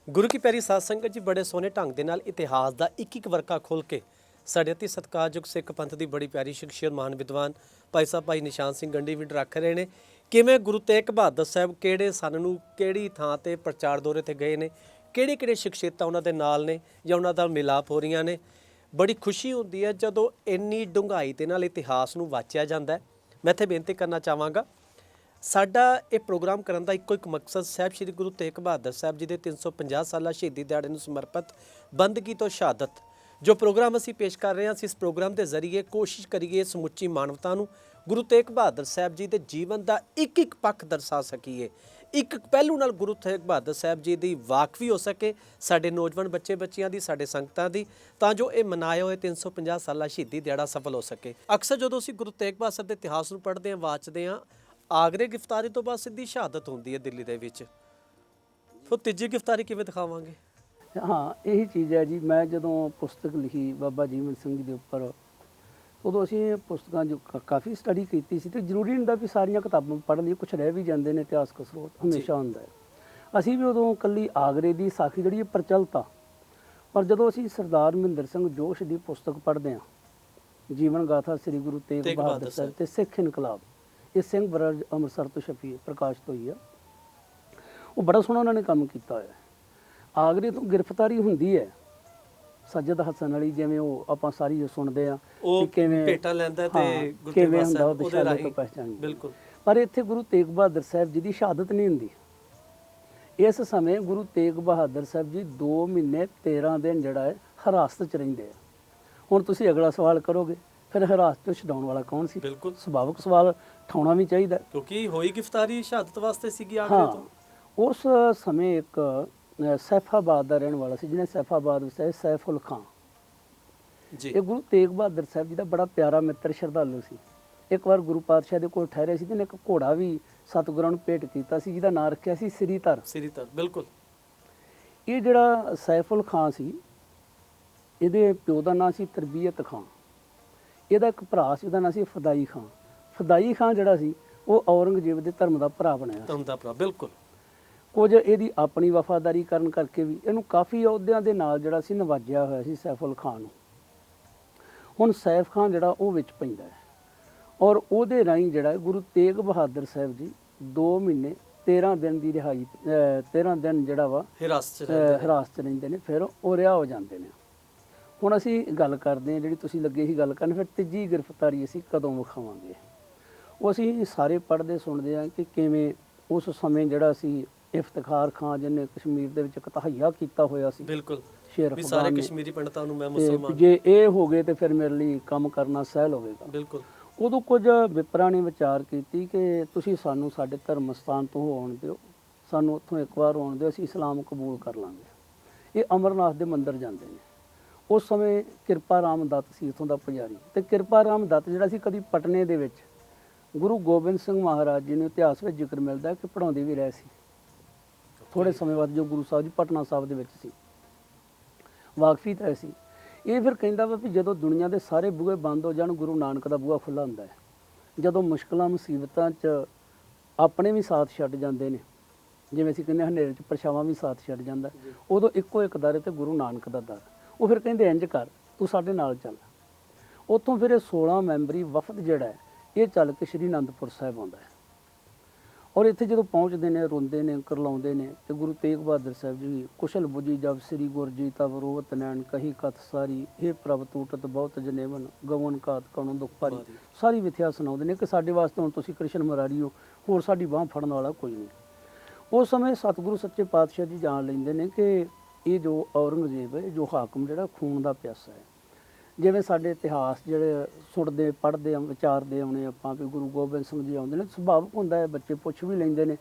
ਗੁਰੂ ਕੀ ਪਿਆਰੀ ਸਾਧ ਸੰਗਤ ਜੀ ਬੜੇ ਸੋਹਣੇ ਢੰਗ ਦੇ ਨਾਲ ਇਤਿਹਾਸ ਦਾ ਇੱਕ ਇੱਕ ਵਰਕਾ ਖੋਲ ਕੇ ਸਾਡੇ ਅਤੀ ਸਤਿਕਾਰਯੋਗ ਸਿੱਖ ਪੰਥ ਦੀ ਬੜੀ ਪਿਆਰੀ ਸ਼ਖਸੀਅਤ ਮਹਾਨ ਵਿਦਵਾਨ ਭਾਈ ਸਾਹਿਬ, ਭਾਈ ਨਿਸ਼ਾਨ ਸਿੰਘ ਗੰਡੀ ਵੀ ਰੱਖ ਰਹੇ ਨੇ। ਕਿਵੇਂ ਗੁਰੂ ਤੇਗ ਬਹਾਦਰ ਸਾਹਿਬ ਕਿਹੜੇ ਸਨ ਨੂੰ ਕਿਹੜੀ ਥਾਂ ਤੇ ਪ੍ਰਚਾਰ ਦੌਰੇ ਤੇ ਗਏ ਨੇ? ਕਿਹੜੇ ਕਿਹੜੇ ਸ਼ਖਸੀਅਤਾਂ ਉਹਨਾਂ ਦੇ ਨਾਲ ਨੇ ਜਾਂ ਉਹਨਾਂ ਦਾ ਮਿਲਾਪ ਹੋ ਰਹੀਆਂ ਨੇ? ਬੜੀ ਖੁਸ਼ੀ ਹੁੰਦੀ ਹੈ ਜਦੋਂ ਇੰਨੀ ਡੂੰਘਾਈ ਦੇ ਨਾਲ ਇਤਿਹਾਸ ਨੂੰ ਵਾਚਿਆ ਜਾਂਦਾ ਮੈਂ ਇੱਥੇ ਬੇਨਤੀ ਕਰਨਾ ਚਾਹਾਂਗਾ, ਸਾਡਾ ਇਹ ਪ੍ਰੋਗਰਾਮ ਕਰਨ ਦਾ ਇੱਕੋ ਇੱਕ ਮਕਸਦ ਸਾਹਿਬ ਸ੍ਰੀ ਗੁਰੂ ਤੇਗ ਬਹਾਦਰ ਸਾਹਿਬ ਜੀ ਦੇ 350 ਸਾਲਾ ਸ਼ਹੀਦੀ ਦਿਹਾੜੇ ਨੂੰ ਸਮਰਪਿਤ ਬੰਦਗੀ ਤੋਂ ਸ਼ਹਾਦਤ ਜੋ ਪ੍ਰੋਗਰਾਮ ਅਸੀਂ ਪੇਸ਼ ਕਰ ਰਹੇ ਹਾਂ, ਅਸੀਂ ਇਸ ਪ੍ਰੋਗਰਾਮ ਦੇ ਜ਼ਰੀਏ ਕੋਸ਼ਿਸ਼ ਕਰੀਏ ਸਮੁੱਚੀ ਮਾਨਵਤਾ ਨੂੰ ਗੁਰੂ ਤੇਗ ਬਹਾਦਰ ਸਾਹਿਬ ਜੀ ਦੇ ਜੀਵਨ ਦਾ ਇੱਕ ਇੱਕ ਪੱਖ ਦਰਸਾ ਸਕੀਏ। ਇੱਕ ਪਹਿਲੂ ਨਾਲ ਗੁਰੂ ਤੇਗ ਬਹਾਦਰ ਸਾਹਿਬ ਜੀ ਦੀ ਵਾਕਫੀ ਹੋ ਸਕੇ, ਸਾਡੇ ਨੌਜਵਾਨ ਬੱਚੇ ਬੱਚੀਆਂ ਦੀ, ਸਾਡੇ ਸੰਗਤਾਂ ਦੀ, ਤਾਂ ਜੋ ਇਹ ਮਨਾਏ ਹੋਏ 350 ਸਾਲਾ ਸ਼ਹੀਦੀ ਦਿਹਾੜਾ ਸਫਲ ਹੋ ਸਕੇ। ਅਕਸਰ ਜਦੋਂ ਅਸੀਂ ਗੁਰੂ ਤੇਗ ਬਹਾਦਰ ਸਾਹਿਬ ਦੇ ਇਤਿਹਾਸ ਨੂੰ ਪੜ੍ਹਦੇ ਹਾਂ, ਵਾਚਦੇ ਹਾਂ, ਆਗਰੇ ਗ੍ਰਿਫਤਾਰੀ ਤੋਂ ਬਾਅਦ ਸਿੱਧੀ ਸ਼ਹਾਦਤ ਹੁੰਦੀ ਹੈ ਦਿੱਲੀ ਦੇ ਵਿੱਚ। ਫਿਰ ਤੀਜੀ ਗ੍ਰਿਫਤਾਰੀ ਕਿਵੇਂ ਦਿਖਾਵਾਂਗੇ? ਹਾਂ ਇਹੀ ਚੀਜ਼ ਹੈ ਜੀ। ਮੈਂ ਜਦੋਂ ਪੁਸਤਕ ਲਿਖੀ ਬਾਬਾ ਜੀਵਨ ਸਿੰਘ ਜੀ ਦੇ ਉੱਪਰ ਉਦੋਂ ਅਸੀਂ ਇਹ ਪੁਸਤਕਾਂ ਜੋ ਕਾ- ਕਾਫੀ ਸਟੱਡੀ ਕੀਤੀ ਸੀ ਤੇ ਜ਼ਰੂਰੀ ਨਹੀਂ ਹੁੰਦਾ ਵੀ ਸਾਰੀਆਂ ਕਿਤਾਬਾਂ ਪੜ੍ਹ ਲਈ ਕੁਝ ਰਹਿ ਵੀ ਜਾਂਦੇ ਨੇ ਇਤਿਹਾਸਕ ਸਰੋਤ ਹਮੇਸ਼ਾ ਹੁੰਦਾ ਹੈ। ਅਸੀਂ ਵੀ ਉਦੋਂ ਕੱਲੀ ਆਗਰੇ ਦੀ ਸਾਖੀ ਜਿਹੜੀ ਹੈ ਪ੍ਰਚਲਿਤ ਆ। ਪਰ ਜਦੋਂ ਅਸੀਂ ਸਰਦਾਰ ਮਹਿੰਦਰ ਸਿੰਘ ਜੋਸ਼ ਦੀ ਪੁਸਤਕ ਪੜ੍ਹਦੇ ਹਾਂ ਜੀਵਨ ਗਾਥਾ ਸ੍ਰੀ ਗੁਰੂ ਤੇਗ ਤੇਗ ਬਹਾਦਰ ਬਹਾਦਰ ਸਾਹਿਬ ਤੇ ਸਿੱਖ ਇਨਕਲਾਬ ਇਹ ਸਿੰਘ ਬਰਜ ਅੰਮ੍ਰਿਤਸਰ ਤੋਂ ਛਪੀ ਪ੍ਰਕਾਸ਼ਿਤ ਹੋਈ ਆ। ਉਹ ਬੜਾ ਸੋਹਣਾ ਉਹਨਾਂ ਨੇ ਕੰਮ ਕੀਤਾ ਹੋਇਆ ਹੈ। ਆਗਰੇ ਤੋਂ ਗ੍ਰਿਫਤਾਰੀ ਹੁੰਦੀ ਹੈ। ਸੱਜਦ ਹਸਨ ਅਲੀ ਜਿਵੇਂ ਉਹ ਆਪਾਂ ਸਾਰੀ ਜੋ ਸੁਣਦੇ ਆ ਉਹ ਭੇਟਾ ਲੈਂਦਾ ਤੇ ਕਿਵੇਂ ਹੁੰਦਾ ਉਹ ਉਹਦੇ ਦਿਸ਼ਾ ਰਾਹੀਂ। ਤੋਂ ਪਹਿਚਾਨ ਬਿਲਕੁਲ। ਪਰ ਇੱਥੇ ਗੁਰੂ ਤੇਗ ਬਹਾਦਰ ਸਾਹਿਬ ਜੀ ਦੀ ਸ਼ਹਾਦਤ ਨਹੀਂ ਹੁੰਦੀ। ਇਸ ਸਮੇਂ ਗੁਰੂ ਤੇਗ ਬਹਾਦਰ ਸਾਹਿਬ ਜੀ 2 ਮਹੀਨੇ 13 ਦਿਨ ਜਿਹੜਾ ਹੈ ਹਿਰਾਸਤ 'ਚ ਰਹਿੰਦੇ ਆ। ਹੁਣ ਤੁਸੀਂ ਅਗਲਾ ਸਵਾਲ ਕਰੋਗੇ ਫਿਰ ਹਿਰਾਸਤ ਤੋਂ ਛਡਾਉਣ ਵਾਲਾ ਕੌਣ ਸੀ? ਬਿਲਕੁਲ। ਸੁਭਾਵਕ ਸਵਾਲ ਠਾਉਣਾ ਵੀ ਚਾਹੀਦਾ। ਕਿਉਂਕਿ ਹੋਈ ਗ੍ਰਿਫਤਾਰੀ ਸ਼ਹਾਦਤ ਵਾਸਤੇ ਸੀਗੀ ਆਗਰੇ ਹਾਂ ਤੋਂ। ਉਸ ਸਮੇਂ ਇੱਕ ਸੈਫਾਬਾਦ ਦਾ ਰਹਿਣ ਵਾਲਾ ਸੀ ਜਿਹਨੇ ਸੈਫਾਬਾਦ ਵਸਾਇਆ ਸੈਫੁਲ ਖਾਨ ਜੀ। ਇਹ ਗੁਰੂ ਤੇਗ ਬਹਾਦਰ ਸਾਹਿਬ ਜੀ ਦਾ ਬੜਾ ਪਿਆਰਾ ਮਿੱਤਰ ਸ਼ਰਧਾਲੂ ਸੀ। ਇੱਕ ਵਾਰ ਗੁਰੂ ਪਾਤਸ਼ਾਹ ਦੇ ਕੋਲ ਠਹਿਰੇ ਸੀ ਤੇ ਨੇ ਇੱਕ ਘੋੜਾ ਵੀ ਸਤਿਗੁਰਾਂ ਨੂੰ ਭੇਟ ਕੀਤਾ ਸੀ ਜਿਹਦਾ ਨਾਂ ਰੱਖਿਆ ਸੀ ਸ੍ਰੀਧਰ। ਸ੍ਰੀ ਤਰ ਬਿਲਕੁਲ। ਇਹ ਜਿਹੜਾ ਸੈਫੁਲ ਖਾਨ ਸੀ ਇਹਦੇ ਪਿਓ ਦਾ ਨਾਂ ਸੀ ਤਰਬੀਅਤ ਖਾਨ ਇਹਦਾ ਇੱਕ ਭਰਾ ਸੀ ਉਹਦਾ ਨਾਂ ਸੀ ਫਦਾਈ ਖਾਨ ਫਦਾਈ ਖਾਨ ਜਿਹੜਾ ਸੀ ਉਹ ਔਰੰਗਜ਼ੇਬ ਦੇ ਧਰਮ ਦਾ ਭਰਾ ਬਣਿਆ ਤੁਮ ਦਾ ਭਰਾ ਬਿਲਕੁਲ। ਕੁਝ ਇਹਦੀ ਆਪਣੀ ਵਫਾਦਾਰੀ ਕਰਨ ਕਰਕੇ ਵੀ ਇਹਨੂੰ ਕਾਫੀ ਅਹੁਦਿਆਂ ਦੇ ਨਾਲ ਜਿਹੜਾ ਸੀ ਨਵਾਜਿਆ ਹੋਇਆ ਸੀ ਸੈਫੁਲ ਖਾਨ ਨੂੰ। ਹੁਣ ਸੈਫ ਖਾਨ ਜਿਹੜਾ ਉਹ ਵਿੱਚ ਪੈਂਦਾ ਹੈ ਔਰ ਉਹਦੇ ਰਾਹੀਂ ਜਿਹੜਾ ਗੁਰੂ ਤੇਗ ਬਹਾਦਰ ਸਾਹਿਬ ਜੀ 2 ਮਹੀਨੇ 13 ਦਿਨ ਦੀ ਰਿਹਾਈ ਅਹ 13 ਦਿਨ ਜਿਹੜਾ ਵਾ ਹਿਰਾਸਤ ਚ ਅਹ ਰਹਿੰਦੇ ਨੇ। ਹਿਰਾਸਤ ਰਹਿੰਦੇ ਨੇ ਫਿਰ ਉਹ ਰਿਹਾ ਹੋ ਜਾਂਦੇ ਨੇ। ਹੁਣ ਅਸੀਂ ਗੱਲ ਕਰਦੇ ਹਾਂ ਜਿਹੜੀ ਤੁਸੀਂ ਲੱਗੇ ਸੀ ਗੱਲ ਕਰਨ ਫਿਰ ਤੀਜੀ ਗ੍ਰਿਫਤਾਰੀ ਅਸੀਂ ਕਦੋਂ ਵਿਖਾਵਾਂਗੇ? ਉਹ ਅਸੀਂ ਸਾਰੇ ਪੜ੍ਹਦੇ ਸੁਣਦੇ ਹਾਂ ਕਿ ਕਿਵੇਂ ਉਸ ਸਮੇਂ ਜਿਹੜਾ ਸੀ ਇਫਤਖਾਰ ਖਾਨ ਜਿਹਨੇ ਕਸ਼ਮੀਰ ਦੇ ਵਿੱਚ ਇੱਕ ਤਹਈਆ ਕੀਤਾ ਹੋਇਆ ਸੀ। ਬਿਲਕੁਲ। ਸ਼ੇਰ ਵੀ ਸਾਰੇ ਕਸ਼ਮੀਰੀ ਪੰਡਤਾਂ ਨੂੰ ਮੈਂ ਮੁਸਲਮਾਨ ਜੇ ਇਹ ਹੋ ਗਏ ਤੇ ਫਿਰ ਮੇਰੇ ਲਈ ਕੰਮ ਕਰਨਾ ਸਹਿਲ ਹੋਵੇਗਾ। ਬਿਲਕੁਲ। ਉਦੋਂ ਕੁਝ ਵਿਪਰਾਂ ਨੇ ਵਿਚਾਰ ਕੀਤੀ ਕਿ ਤੁਸੀਂ ਸਾਨੂੰ ਸਾਡੇ ਧਰਮ ਸਥਾਨ ਤੋਂ ਆਉਣ ਦਿਓ। ਸਾਨੂੰ ਉੱਥੋਂ ਇੱਕ ਵਾਰ ਆਉਣ ਦਿਓ ਅਸੀਂ ਇਸਲਾਮ ਕਬੂਲ ਕਰ ਲਾਂਗੇ। ਇਹ ਅਮਰਨਾਥ ਦੇ ਮੰਦਿਰ ਜਾਂਦੇ ਨੇ। ਉਸ ਸਮੇਂ ਕਿਰਪਾ ਰਾਮ ਦੱਤ ਸੀ ਉੱਥੋਂ ਦਾ ਪੁਜਾਰੀ। ਤੇ ਕਿਰਪਾ ਰਾਮ ਦੱਤ ਜਿਹੜਾ ਸੀ ਕਦੀ ਪਟਨੇ ਦੇ ਵਿੱਚ ਗੁਰੂ ਗੋਬਿੰਦ ਸਿੰਘ ਮਹਾਰਾਜ ਜੀ ਨੂੰ ਇਤਿਹਾਸ ਵਿੱਚ ਜ਼ਿਕਰ ਮਿਲਦਾ ਕਿ ਪੜਾਉਂਦੇ ਵੀ ਰਹੇ ਸੀ। ਥੋੜੇ ਸਮੇਂ ਬਾਅਦ ਜੋ ਗੁਰੂ ਸਾਹਿਬ ਜੀ ਪਟਨਾ ਸਾਹਿਬ ਦੇ ਵਿੱਚ ਸੀ ਵਾਕਫੀ ਤਾਂ ਸੀ। ਇਹ ਫਿਰ ਕਹਿੰਦਾ ਵਾ ਵੀ ਜਦੋਂ ਦੁਨੀਆ ਦੇ ਸਾਰੇ ਬੂਹੇ ਬੰਦ ਹੋ ਜਾਣ ਗੁਰੂ ਨਾਨਕ ਦਾ ਬੂਹਾ ਖੁੱਲਾ ਹੁੰਦਾ ਹੈ। ਜਦੋਂ ਮੁਸ਼ਕਲਾਂ ਮੁਸੀਬਤਾਂ 'ਚ ਆਪਣੇ ਵੀ ਸਾਥ ਛੱਡ ਜਾਂਦੇ ਨੇ ਜਿਵੇਂ ਅਸੀਂ ਕਹਿੰਦੇ ਹਾਂ, ਹਨੇਰੇ 'ਚ ਪਰਛਾਵਾਂ ਵੀ ਸਾਥ ਛੱਡ ਜਾਂਦਾ। ਉਦੋਂ ਇੱਕੋ ਇੱਕ ਦਰ ਤੇ ਗੁਰੂ ਨਾਨਕ ਦਾ ਦਰ। ਉਹ ਫਿਰ ਕਹਿੰਦੇ ਇੰਜ ਕਰ ਤੂੰ ਸਾਡੇ ਨਾਲ ਚੱਲ। ਉੱਥੋਂ ਫਿਰ ਇਹ 16 ਮੈਂਬਰੀ ਵਫਦ ਜਿਹੜਾ ਹੈ ਇਹ ਚੱਲ ਕੇ ਸ਼੍ਰੀ ਅਨੰਦਪੁਰ ਸਾਹਿਬ ਆਉਂਦਾ ਹੈ। ਔਰ ਇੱਥੇ ਜਦੋਂ ਪਹੁੰਚਦੇ ਨੇ ਰੋਂਦੇ ਨੇ ਕਰਲਾਉਂਦੇ ਨੇ ਤੇ ਗੁਰੂ ਤੇਗ ਬਹਾਦਰ ਸਾਹਿਬ ਜੀ ਕੁਸ਼ਲ ਬੁਝੀ ਜਬ ਸ੍ਰੀ ਗੁਰ ਜੀ ਤਬ ਰੋਵਤ ਨੈਣ ਕਹੀ ਕਥ ਸਾਰੀ ਇਹ ਪ੍ਰਭ ਟੂਟਤ ਬਹੁਤ ਜਨੇਵਨ ਗਵਨ ਕਾਤ ਕਣੋ ਦੁਖ ਭਾਰੀ। ਸਾਰੀ ਵਿਥਿਆ ਸੁਣਾਉਂਦੇ ਨੇ ਕਿ ਸਾਡੇ ਵਾਸਤੇ ਹੁਣ ਤੁਸੀਂ ਕ੍ਰਿਸ਼ਨ ਮੁਰਾਰੀ ਹੋ ਹੋਰ ਸਾਡੀ ਬਾਹ ਫੜਨ ਵਾਲਾ ਕੋਈ ਨਹੀਂ ਉਸ ਸਮੇਂ ਸਤਿਗੁਰੂ ਸੱਚੇ ਪਾਤਸ਼ਾਹ ਜੀ ਜਾਣ ਲੈਂਦੇ ਨੇ ਕਿ ਇਹ ਜੋ ਔਰੰਗਜ਼ੇਬ ਹੈ ਜੋ ਹਾਕਮ ਜਿਹੜਾ ਖੂਨ ਦਾ ਪਿਆਸਾ ਹੈ ਜਿਵੇਂ ਸਾਡੇ ਇਤਿਹਾਸ ਜਿਹੜੇ ਸੁਣਦੇ ਪੜ੍ਹਦੇ ਆ ਵਿਚਾਰਦੇ ਆਉਣੇ ਆਪਾਂ ਵੀ ਗੁਰੂ ਗੋਬਿੰਦ ਸਿੰਘ ਜੀ ਆਉਂਦੇ ਨੇ ਸੁਭਾਵਿਕ ਹੁੰਦਾ ਹੈ ਬੱਚੇ ਪੁੱਛ ਵੀ ਲੈਂਦੇ ਨੇ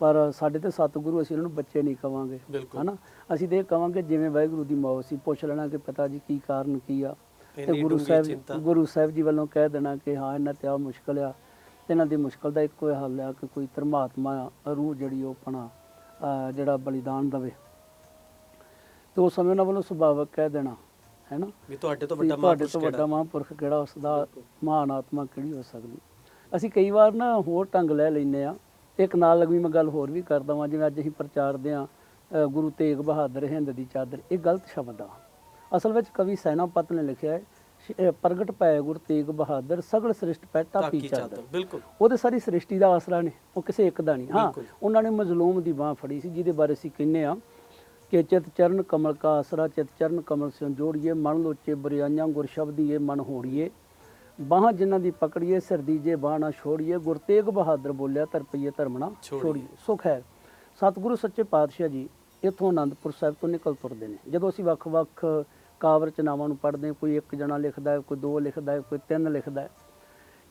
ਪਰ ਸਾਡੇ ਤੇ ਸਤਿਗੁਰੂ ਅਸੀਂ ਇਹਨਾਂ ਨੂੰ ਬੱਚੇ ਨਹੀਂ ਕਵਾਂਗੇ ਹਨਾ? ਅਸੀਂ ਤੇ ਇਹ ਕਵਾਂਗੇ ਜਿਵੇਂ ਵਾਹਿਗੁਰੂ ਦੀ ਮੌਤ ਸੀ ਪੁੱਛ ਲੈਣਾ ਕਿ ਪਿਤਾ ਜੀ ਕੀ ਕਾਰਨ ਕੀ ਆ? ਤੇ ਗੁਰੂ ਸਾਹਿਬ। ਗੁਰੂ ਸਾਹਿਬ ਜੀ ਵੱਲੋਂ ਕਹਿ ਦੇਣਾ ਕਿ ਹਾਂ ਇਹਨਾਂ ਤੇ ਆ ਮੁਸ਼ਕਲ ਆ ਇਹਨਾਂ ਦੀ ਮੁਸ਼ਕਲ ਦਾ ਇੱਕੋ ਹੱਲ ਆ ਕਿ ਕੋਈ ਧਰਮਾਤਮਾ ਰੂਹ ਜਿਹੜੀ ਉਹ ਆਪਣਾ ਜਿਹੜਾ ਬਲੀਦਾਨ ਦਵੇ। ਤੇ ਉਸ ਸਮੇਂ ਉਹਨਾਂ ਵੱਲੋਂ ਸੁਭਾਵਕ ਕਹਿ ਦੇਣਾ। ਹੈ ਨਾ ਵੀ ਤੁਹਾਡੇ ਤੋਂ ਵੱਡਾ ਤੁਹਾਡੇ ਤੋਂ ਵੱਡਾ ਮਹਾਂਪੁਰਖ ਕਿਹੜਾ ਉਸ ਦਾ ਮਹਾਨ ਆਤਮਾ ਕਿਹੜੀ ਹੋ ਸਕਦੀ? ਅਸੀਂ ਕਈ ਵਾਰ ਨਾ ਹੋਰ ਢੰਗ ਲੈ ਲੈਨੇ ਆ ਇੱਕ ਨਾਲ ਲੱਗਵੀਂ ਮੈਂ ਗੱਲ ਹੋਰ ਵੀ ਕਰਦਾ ਵਾਂ ਜਿਵੇਂ ਅੱਜ ਅਸੀਂ ਪ੍ਰਚਾਰਦੇ ਆ ਗੁਰੂ ਤੇਗ ਬਹਾਦਰ ਹਿੰਦ ਦੀ ਚਾਦਰ। ਇਹ ਗਲਤ ਸ਼ਬਦ ਆ। ਅਸਲ ਵਿੱਚ ਕਵੀ ਸੈਨਾਪਤ ਨੇ ਲਿਖਿਆ ਹੈ ਪ੍ਰਗਟ ਪੈ ਗੁਰ ਤੇਗ ਬਹਾਦਰ ਸਗਲ ਸ੍ਰਿਸ਼ਟ ਪੈ ਟਾਪੀ ਤਾਕੀ ਚਾਦਰ। ਬਿਲਕੁਲ। ਉਹਦੇ ਸਾਰੀ ਸ੍ਰਿਸ਼ਟੀ ਦਾ ਆਸਰਾ ਨੇ ਉਹ ਕਿਸੇ ਇੱਕ ਦਾ ਨਹੀਂ। ਹਾਂ। ਉਹਨਾਂ ਨੇ ਮਜ਼ਲੂਮ ਦੀ ਬਾਹ ਫੜੀ ਸੀ ਜਿਹਦੇ ਬਾਰੇ ਅਸੀਂ ਕਹਿੰਨੇ ਆ ਕਿ ਚਿਤ ਚਰਨ ਕਮਲ ਕਾ ਆਸਰਾ ਚਿਤ ਚਰਨ ਕਮਲ ਸਿਉ ਜੋੜੀਏ ਮਨ ਲੋਚੇ ਬਰਿਆਈਆਂ ਗੁਰ ਸ਼ਬਦੀਏ ਮਨ ਹੋੜੀਏ। ਬਾਹਾਂ ਜਿਨ੍ਹਾਂ ਦੀ ਪਕੜੀਏ ਸਿਰ ਦੀਜੇ ਬਾਹ ਨਾ ਛੋੜੀਏ ਗੁਰ ਤੇਗ ਬਹਾਦਰ ਬੋਲਿਆ ਧਰਪਈਏ ਧਰਮਣਾ ਛੋੜੀਏ। ਸੁਖ ਹੈ ਸਤਿਗੁਰੂ ਸੱਚੇ ਪਾਤਸ਼ਾਹ ਜੀ ਇੱਥੋਂ ਆਨੰਦਪੁਰ ਸਾਹਿਬ ਤੋਂ ਨਿਕਲ ਤੁਰਦੇ ਨੇ। ਜਦੋਂ ਅਸੀਂ ਵੱਖ-ਵੱਖ ਕਾਵ ਰਚਨਾਵਾਂ ਨੂੰ ਪੜ੍ਹਦੇ ਕੋਈ ਇੱਕ ਜਣਾ ਲਿਖਦਾ ਹੈ ਕੋਈ ਦੋ ਲਿਖਦਾ ਹੈ ਕੋਈ ਤਿੰਨ ਲਿਖਦਾ ਹੈ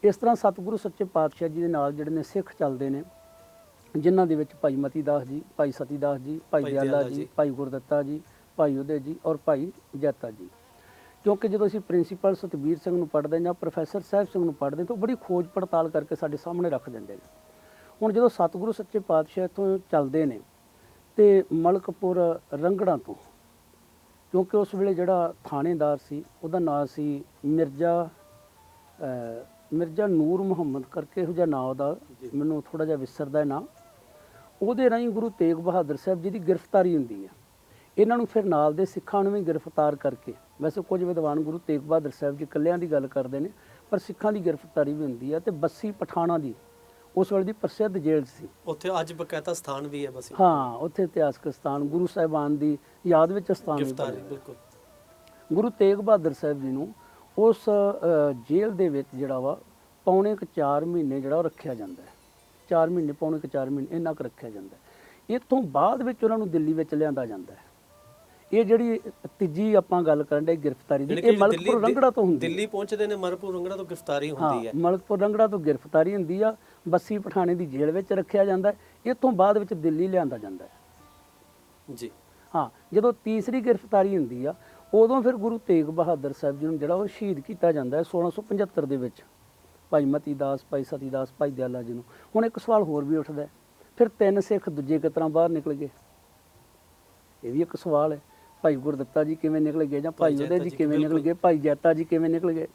ਇਸ ਤਰ੍ਹਾਂ ਸਤਿਗੁਰੂ ਸੱਚੇ ਪਾਤਸ਼ਾਹ ਜੀ ਦੇ ਨਾਲ ਜਿਹੜੇ ਨੇ ਸਿੱਖ ਚੱਲਦੇ ਨੇ। ਜਿਨ੍ਹਾਂ ਦੇ ਵਿੱਚ ਭਾਈ ਮਤੀ ਦਾਸ ਜੀ ਭਾਈ ਸਤੀ ਦਾਸ ਜੀ ਭਾਈ ਭਾਈ ਦਿਆਲਾ ਦਿਆਲਾ ਜੀ ਜੀ, ਭਾਈ ਗੁਰਦੱਤਾ ਜੀ ਭਾਈ ਉਦੇ ਜੀ ਔਰ ਭਾਈ ਜੈਤਾ ਜੀ। ਕਿਉਂਕਿ ਜਦੋਂ ਅਸੀਂ ਪ੍ਰਿੰਸੀਪਲ ਸਤਬੀਰ ਸਿੰਘ ਨੂੰ ਪੜ੍ਹਦੇ ਹਾਂ ਜਾਂ ਪ੍ਰੋਫੈਸਰ ਸਾਹਿਬ ਸਿੰਘ ਨੂੰ ਪੜ੍ਹਦੇ ਹਾਂ ਤਾਂ ਉਹ ਬੜੀ ਖੋਜ ਪੜਤਾਲ ਕਰਕੇ ਸਾਡੇ ਸਾਹਮਣੇ ਰੱਖ ਦਿੰਦੇ ਨੇ। ਹੁਣ ਜਦੋਂ ਸਤਿਗੁਰੂ ਸੱਚੇ ਪਾਤਸ਼ਾਹ ਤੋਂ ਚੱਲਦੇ ਨੇ ਤੇ ਮਲਕਪੁਰ ਰੰਗੜਾਂ ਤੋਂ ਕਿਉਂਕਿ ਉਸ ਵੇਲੇ ਜਿਹੜਾ ਥਾਣੇਦਾਰ ਸੀ ਉਹਦਾ ਨਾਂ ਸੀ ਮਿਰਜ਼ਾ ਅਹ, ਮਿਰਜ਼ਾ ਨੂਰ ਮੁਹੰਮਦ ਕਰਕੇ ਇਹੋ ਜਿਹਾ ਨਾਂ ਉਹਦਾ ਜੀ। ਮੈਨੂੰ ਥੋੜਾ ਜਿਹਾ ਵਿਸਰਦਾ ਹੈ ਨਾਂ। ਉਹਦੇ ਰਾਹੀਂ ਗੁਰੂ ਤੇਗ ਬਹਾਦਰ ਸਾਹਿਬ ਜੀ ਦੀ ਗ੍ਰਿਫਤਾਰੀ ਹੁੰਦੀ ਹੈ। ਇਹਨਾਂ ਨੂੰ ਫਿਰ ਨਾਲ ਦੇ ਸਿੱਖਾਂ ਨੂੰ ਵੀ ਗ੍ਰਿਫਤਾਰ ਕਰਕੇ ਵੈਸੇ ਕੁਝ ਵਿਦਵਾਨ ਗੁਰੂ ਤੇਗ ਬਹਾਦਰ ਸਾਹਿਬ ਜੀ ਇਕੱਲਿਆਂ ਦੀ ਗੱਲ ਕਰਦੇ ਨੇ ਪਰ ਸਿੱਖਾਂ ਦੀ ਗ੍ਰਿਫਤਾਰੀ ਵੀ ਹੁੰਦੀ ਹੈ ਤੇ ਬੱਸੀ ਪਠਾਣਾ ਦੀ ਉਸ ਵੇਲੇ ਦੀ ਪ੍ਰਸਿੱਧ ਜੇਲ੍ਹ ਸੀ। ਉੱਥੇ ਅੱਜ ਬਕਾਇਦਾ ਸਥਾਨ ਵੀ ਹੈ ਬਸ। ਹਾਂ ਉੱਥੇ ਇਤਿਹਾਸਕ ਸਥਾਨ ਗੁਰੂ ਸਾਹਿਬਾਨ ਦੀ ਯਾਦ ਵਿੱਚ ਸਥਾਨ ਗ੍ਰਿਫਤਾਰੀ। ਬਿਲਕੁਲ। ਗੁਰੂ ਤੇਗ ਬਹਾਦਰ ਸਾਹਿਬ ਜੀ ਨੂੰ ਉਸ ਜੇਲ੍ਹ ਦੇ ਵਿੱਚ ਜਿਹੜਾ ਵਾ ਪੌਣੇ ਕੁ 4 ਮਹੀਨੇ ਜਿਹੜਾ ਉਹ ਰੱਖਿਆ ਜਾਂਦਾ ਹੈ। 4 ਮਹੀਨੇ ਪੌਣੇ ਕੁ 4 ਮਹੀਨੇ ਇੰਨਾ ਕੁ ਰੱਖਿਆ ਜਾਂਦਾ ਇਥੋਂ ਬਾਅਦ ਵਿੱਚ ਉਹਨਾਂ ਨੂੰ ਦਿੱਲੀ ਵਿੱਚ ਲਿਆਂਦਾ ਜਾਂਦਾ ਹੈ। ਇਹ ਜਿਹੜੀ ਤੀਜੀ ਆਪਾਂ ਗੱਲ ਕਰਨ ਦੇ ਗ੍ਰਿਫਤਾਰੀ ਦੀ ਇਹ ਮਲਕਪੁਰ ਰੰਗੜਾ ਤੋਂ ਹੁੰਦੀ ਹੈ। ਦਿੱਲੀ ਪਹੁੰਚਦੇ ਨੇ ਮਰਪੁਰ ਰੰਗੜਾ ਤੋਂ ਗ੍ਰਿਫਤਾਰੀ ਹੁੰਦੀ ਹੈ ਹਾਂ। ਮਲਕਪੁਰ ਰੰਗੜਾ ਤੋਂ ਗ੍ਰਿਫਤਾਰੀ ਹੁੰਦੀ ਆ ਬੱਸੀ ਪਠਾਣੇ ਦੀ ਜੇਲ੍ਹ ਵਿੱਚ ਰੱਖਿਆ ਜਾਂਦਾ ਹੈ ਇਥੋਂ ਬਾਅਦ ਵਿੱਚ ਦਿੱਲੀ ਲਿਆਂਦਾ ਜਾਂਦਾ ਹੈ। ਜੀ। ਹਾਂ ਜਦੋਂ ਤੀਸਰੀ ਗ੍ਰਿਫਤਾਰੀ ਹੁੰਦੀ ਆ ਉਦੋਂ ਫਿਰ ਗੁਰੂ ਤੇਗ ਬਹਾਦਰ ਸਾਹਿਬ ਜੀ ਨੂੰ ਜਿਹੜਾ ਉਹ ਸ਼ਹੀਦ ਕੀਤਾ ਜਾਂਦਾ ਹੈ 1675 ਦੇ ਵਿੱਚ। ਭਾਈ ਮਤੀ ਦਾਸ ਭਾਈ ਸਤੀ ਦਾਸ ਭਾਈ ਦਿਆਲਾ ਜੀ ਨੂੰ। ਹੁਣ ਇੱਕ ਸਵਾਲ ਹੋਰ ਵੀ ਉੱਠਦਾ ਹੈ। ਫਿਰ ਤਿੰਨ ਸਿੱਖ ਦੂਜੇ ਕਿਸ ਤਰ੍ਹਾਂ ਬਾਹਰ ਨਿਕਲ ਗਏ? ਇਹ ਵੀ ਇੱਕ ਸਵਾਲ ਹੈ। ਭਾਈ ਗੁਰਦੱਤਾ ਜੀ ਕਿਵੇਂ ਨਿਕਲ ਗਏ ਜਾਂ ਭਾਈ ਉਹਦੇ ਜੀ ਕਿਵੇਂ ਨਿਕਲ। ਗਏ? ਭਾਈ ਜੈਤਾ ਜੀ ਕਿਵੇਂ ਨਿਕਲ ਗਏ?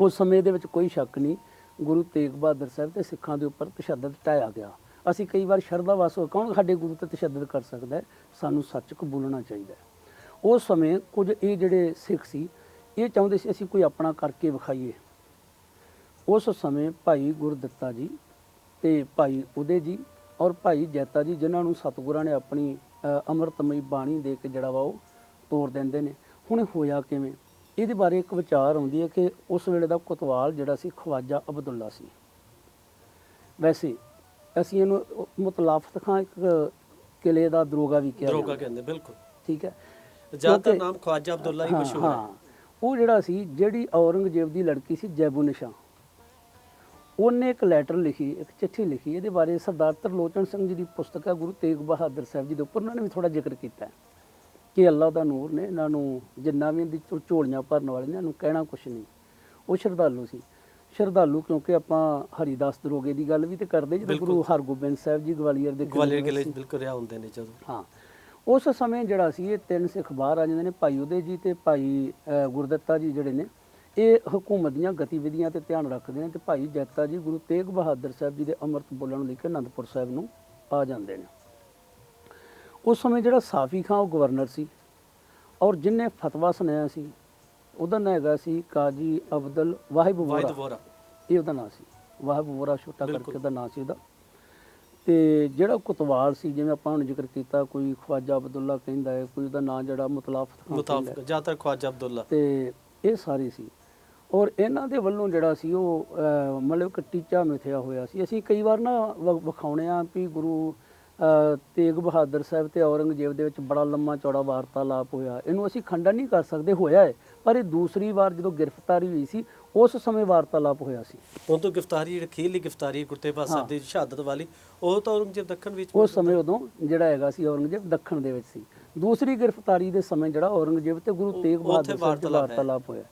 ਉਸ ਸਮੇਂ ਦੇ ਵਿੱਚ ਕੋਈ ਸ਼ੱਕ ਨਹੀਂ। ਗੁਰੂ ਤੇਗ ਬਹਾਦਰ ਸਾਹਿਬ ਤੇ ਸਿੱਖਾਂ ਦੇ ਉੱਪਰ ਤਸ਼ੱਦਦ ਢਾਇਆ ਗਿਆ। ਅਸੀਂ ਕਈ ਵਾਰ ਸ਼ਰਧਾ ਵਾਸ ਹੋ ਕੌਣ ਸਾਡੇ ਗੁਰੂ ਤੇ ਤਸ਼ੱਦਦ ਕਰ ਸਕਦਾ ਹੈ? ਸਾਨੂੰ ਸੱਚ ਕਬੂਲਣਾ ਚਾਹੀਦਾ ਹੈ। ਉਸ ਸਮੇਂ ਕੁਝ ਇਹ ਜਿਹੜੇ ਸਿੱਖ ਸੀ ਇਹ ਚਾਹੁੰਦੇ ਸੀ ਅਸੀਂ ਕੋਈ ਆਪਣਾ ਕਰਕੇ ਵਿਖਾਈਏ। ਉਸ ਸਮੇਂ ਭਾਈ ਗੁਰਦੱਤਾ ਜੀ ਤੇ ਭਾਈ ਉਦੇ ਜੀ ਔਰ ਭਾਈ ਜੈਤਾ ਜੀ ਜਿਨ੍ਹਾਂ ਨੂੰ ਸਤਿਗੁਰਾਂ ਨੇ ਆਪਣੀ ਅੰਮ੍ਰਿਤਮਈ ਬਾਣੀ ਦੇ ਕੇ ਜਿਹੜਾ ਵਾ ਉਹ ਤੋਰ ਦਿੰਦੇ ਨੇ। ਹੁਣ ਹੋਇਆ ਕਿਵੇਂ? ਇਹਦੇ ਬਾਰੇ ਇੱਕ ਵਿਚਾਰ ਆਉਂਦੀ ਹੈ ਕਿ ਉਸ ਵੇਲੇ ਦਾ ਕੋਤਵਾਲ ਜਿਹੜਾ ਸੀ ਖਵਾਜਾ ਅਬਦੁੱਲਾ ਸੀ। ਵੈਸੇ ਅਸੀਂ ਇਹਨੂੰ ਮੁਤਲਾਫਤ ਖਾਂ ਇੱਕ ਕਿਲੇ ਦਾ ਦਰੋਗਾ ਵੀ ਕਿਹਾ ਦਰੋਗਾ। ਕਹਿੰਦੇ ਬਿਲਕੁਲ। ਠੀਕ ਹੈ? ਜ਼ਿਆਦਾਤਰ ਨਾਮ ਖਵਾਜਾ ਅਬਦੁੱਲਾ ਹੀ ਮਸ਼ਹੂਰ ਹਾਂ। ਉਹ ਜਿਹੜਾ ਸੀ ਜਿਹੜੀ ਔਰੰਗਜ਼ੇਬ ਦੀ ਲੜਕੀ ਸੀ ਜੈਬੂ ਨਿਸ਼ਾ ਉਹਨੇ ਇੱਕ ਲੈਟਰ ਲਿਖੀ ਇੱਕ ਚਿੱਠੀ ਲਿਖੀ ਇਹਦੇ ਬਾਰੇ ਸਰਦਾਰ ਤਰਲੋਚਨ ਸਿੰਘ ਜੀ ਦੀ ਪੁਸਤਕ ਹੈ ਗੁਰੂ ਤੇਗ ਬਹਾਦਰ ਸਾਹਿਬ ਜੀ ਦੇ ਉੱਪਰ। ਉਹਨਾਂ ਨੇ ਵੀ ਥੋੜਾ ਜ਼ਿਕਰ ਕੀਤਾ ਹੈ ਕਿ ਅੱਲਾਹ ਦਾ ਨੂਰ ਨੇ ਇਹਨਾਂ ਨੂੰ ਜਿੰਨਾ ਵੀ ਇਹਦੀ ਝੋਲੀਆਂ ਭਰਨ ਵਾਲੇ ਨੇ ਇਹਨੂੰ ਕਹਿਣਾ ਕੁਛ ਨਹੀਂ। ਉਹ ਸ਼ਰਧਾਲੂ ਸੀ। ਸ਼ਰਧਾਲੂ ਕਿਉਂਕਿ ਆਪਾਂ ਹਰੀਦਾਸ ਦਰੋਗੇ ਦੀ ਗੱਲ ਵੀ ਤੇ ਕਰਦੇ ਜਦੋਂ। ਗੁਰੂ ਹਰਗੋਬਿੰਦ ਸਾਹਿਬ ਜੀ ਗਵਾਲੀਅਰ ਦੇ ਗਵਾਲੀਅਰ ਕਿਲੇ। ਬਿਲਕੁਲ ਰਿਹਾ ਹੁੰਦੇ ਨੇ ਜਦੋਂ। ਹਾਂ। ਉਸ ਸਮੇਂ ਜਿਹੜਾ ਸੀ ਇਹ ਤਿੰਨ ਸਿੱਖ ਬਾਹਰ ਆ ਜਾਂਦੇ ਨੇ ਭਾਈ ਉਦੇ ਜੀ ਤੇ ਭਾਈ ਗੁਰਦੱਤਾ ਜੀ ਜਿਹੜੇ ਨੇ ਇਹ ਹਕੂਮਤ ਦੀਆਂ ਗਤੀਵਿਧੀਆਂ ਤੇ ਧਿਆਨ ਰੱਖਦੇ ਨੇ ਤੇ ਭਾਈ ਜੈਤਾ ਜੀ ਗੁਰੂ ਤੇਗ ਬਹਾਦਰ ਸਾਹਿਬ ਜੀ ਦੇ ਅੰਮ੍ਰਿਤ ਬੋਲਣ ਲਈ ਕੇ ਅਨੰਦਪੁਰ ਸਾਹਿਬ ਨੂੰ ਆ ਜਾਂਦੇ ਨੇ। ਉਸ ਸਮੇਂ ਜਿਹੜਾ ਸਾਫੀ ਖਾਂ ਉਹ ਗਵਰਨਰ ਸੀ ਔਰ ਜਿਨੇ ਫਤਵਾ ਸੁਣਾਇਆ ਸੀ ਉਹਦਾ ਨਾਂ ਹੈਗਾ ਸੀ ਕਾਜੀ ਅਬਦੁਲ ਵਾਹਿਬ ਵੋਰਾ ਇਹ ਉਹਦਾ ਨਾਂ ਸੀ। ਵਾਹਿਬ ਵੋਰਾ ਛੋਟਾ। ਕਰਕੇ ਉਹਦਾ ਨਾਂ ਸੀ ਉਹਦਾ। ਤੇ ਜਿਹੜਾ ਕੁਤਵਾਲ ਸੀ ਜਿਵੇਂ ਆਪਾਂ ਹੁਣ ਜ਼ਿਕਰ ਕੀਤਾ ਕੋਈ ਖਵਾਜਾ ਅਬਦੁੱਲਾ ਕਹਿੰਦਾ ਹੈ ਕੋਈ ਉਹਦਾ ਨਾਂ ਜਿਹੜਾ ਮੁਤਲਾਫਤ ਮੁਤਾਫਕ। ਜ਼ਿਆਦਾਤਰ ਖਵਾਜਾ ਅਬਦੁੱਲਾ। ਤੇ ਇਹ ਸਾਰੇ ਸੀ। ਔਰ ਇਹਨਾਂ ਦੇ ਵੱਲੋਂ ਜਿਹੜਾ ਸੀ ਉਹ ਮਤਲਬ ਇੱਕ ਟੀਚਾ ਮਿਥਿਆ ਹੋਇਆ ਸੀ। ਅਸੀਂ ਕਈ ਵਾਰ ਨਾ ਵਿਖਾਉਣੇ ਆ ਵੀ ਗੁਰੂ ਤੇਗ ਬਹਾਦਰ ਸਾਹਿਬ ਤੇ ਔਰੰਗਜ਼ੇਬ ਦੇ ਵਿੱਚ ਬੜਾ ਲੰਮਾ ਚੌੜਾ ਵਾਰਤਾਲਾਪ ਹੋਇਆ। ਇਹਨੂੰ ਅਸੀਂ ਖੰਡਨ ਨਹੀਂ ਕਰ ਸਕਦੇ ਹੋਇਆ ਹੈ। ਪਰ ਇਹ ਦੂਸਰੀ ਵਾਰ ਜਦੋਂ ਗ੍ਰਿਫਤਾਰੀ ਹੋਈ ਸੀ ਉਸ ਸਮੇਂ ਵਾਰਤਾਲਾਪ ਹੋਇਆ ਸੀ। ਹੁਣ ਤੋਂ ਗ੍ਰਿਫਤਾਰੀ ਜਿਹੜੀ ਅਖੀਰਲੀ ਗ੍ਰਿਫਤਾਰੀ ਗੁਰਤੇਬਾ ਸਾਹਿਬ। ਦੀ ਸ਼ਹਾਦਤ ਵਾਲੀ ਉਹ ਤਾਂ ਔਰੰਗਜ਼ੇਬ ਦੱਖਣ ਵਿੱਚ ਉਸ ਸਮੇਂ ਉਦੋਂ ਜਿਹੜਾ ਹੈਗਾ ਸੀ ਔਰੰਗਜ਼ੇਬ ਦੱਖਣ ਦੇ ਵਿੱਚ ਸੀ। ਦੂਸਰੀ ਗ੍ਰਿਫਤਾਰੀ ਦੇ ਸਮੇਂ ਜਿਹੜਾ ਔਰੰਗਜ਼ੇਬ ਤੇ ਗੁਰੂ ਉਹ- ਤੇਗ ਬਹਾਦਰ ਸਾਹਿਬ ਦਾ। ਵਾਰਤਾਲਾਪ ਹੋਇਆ।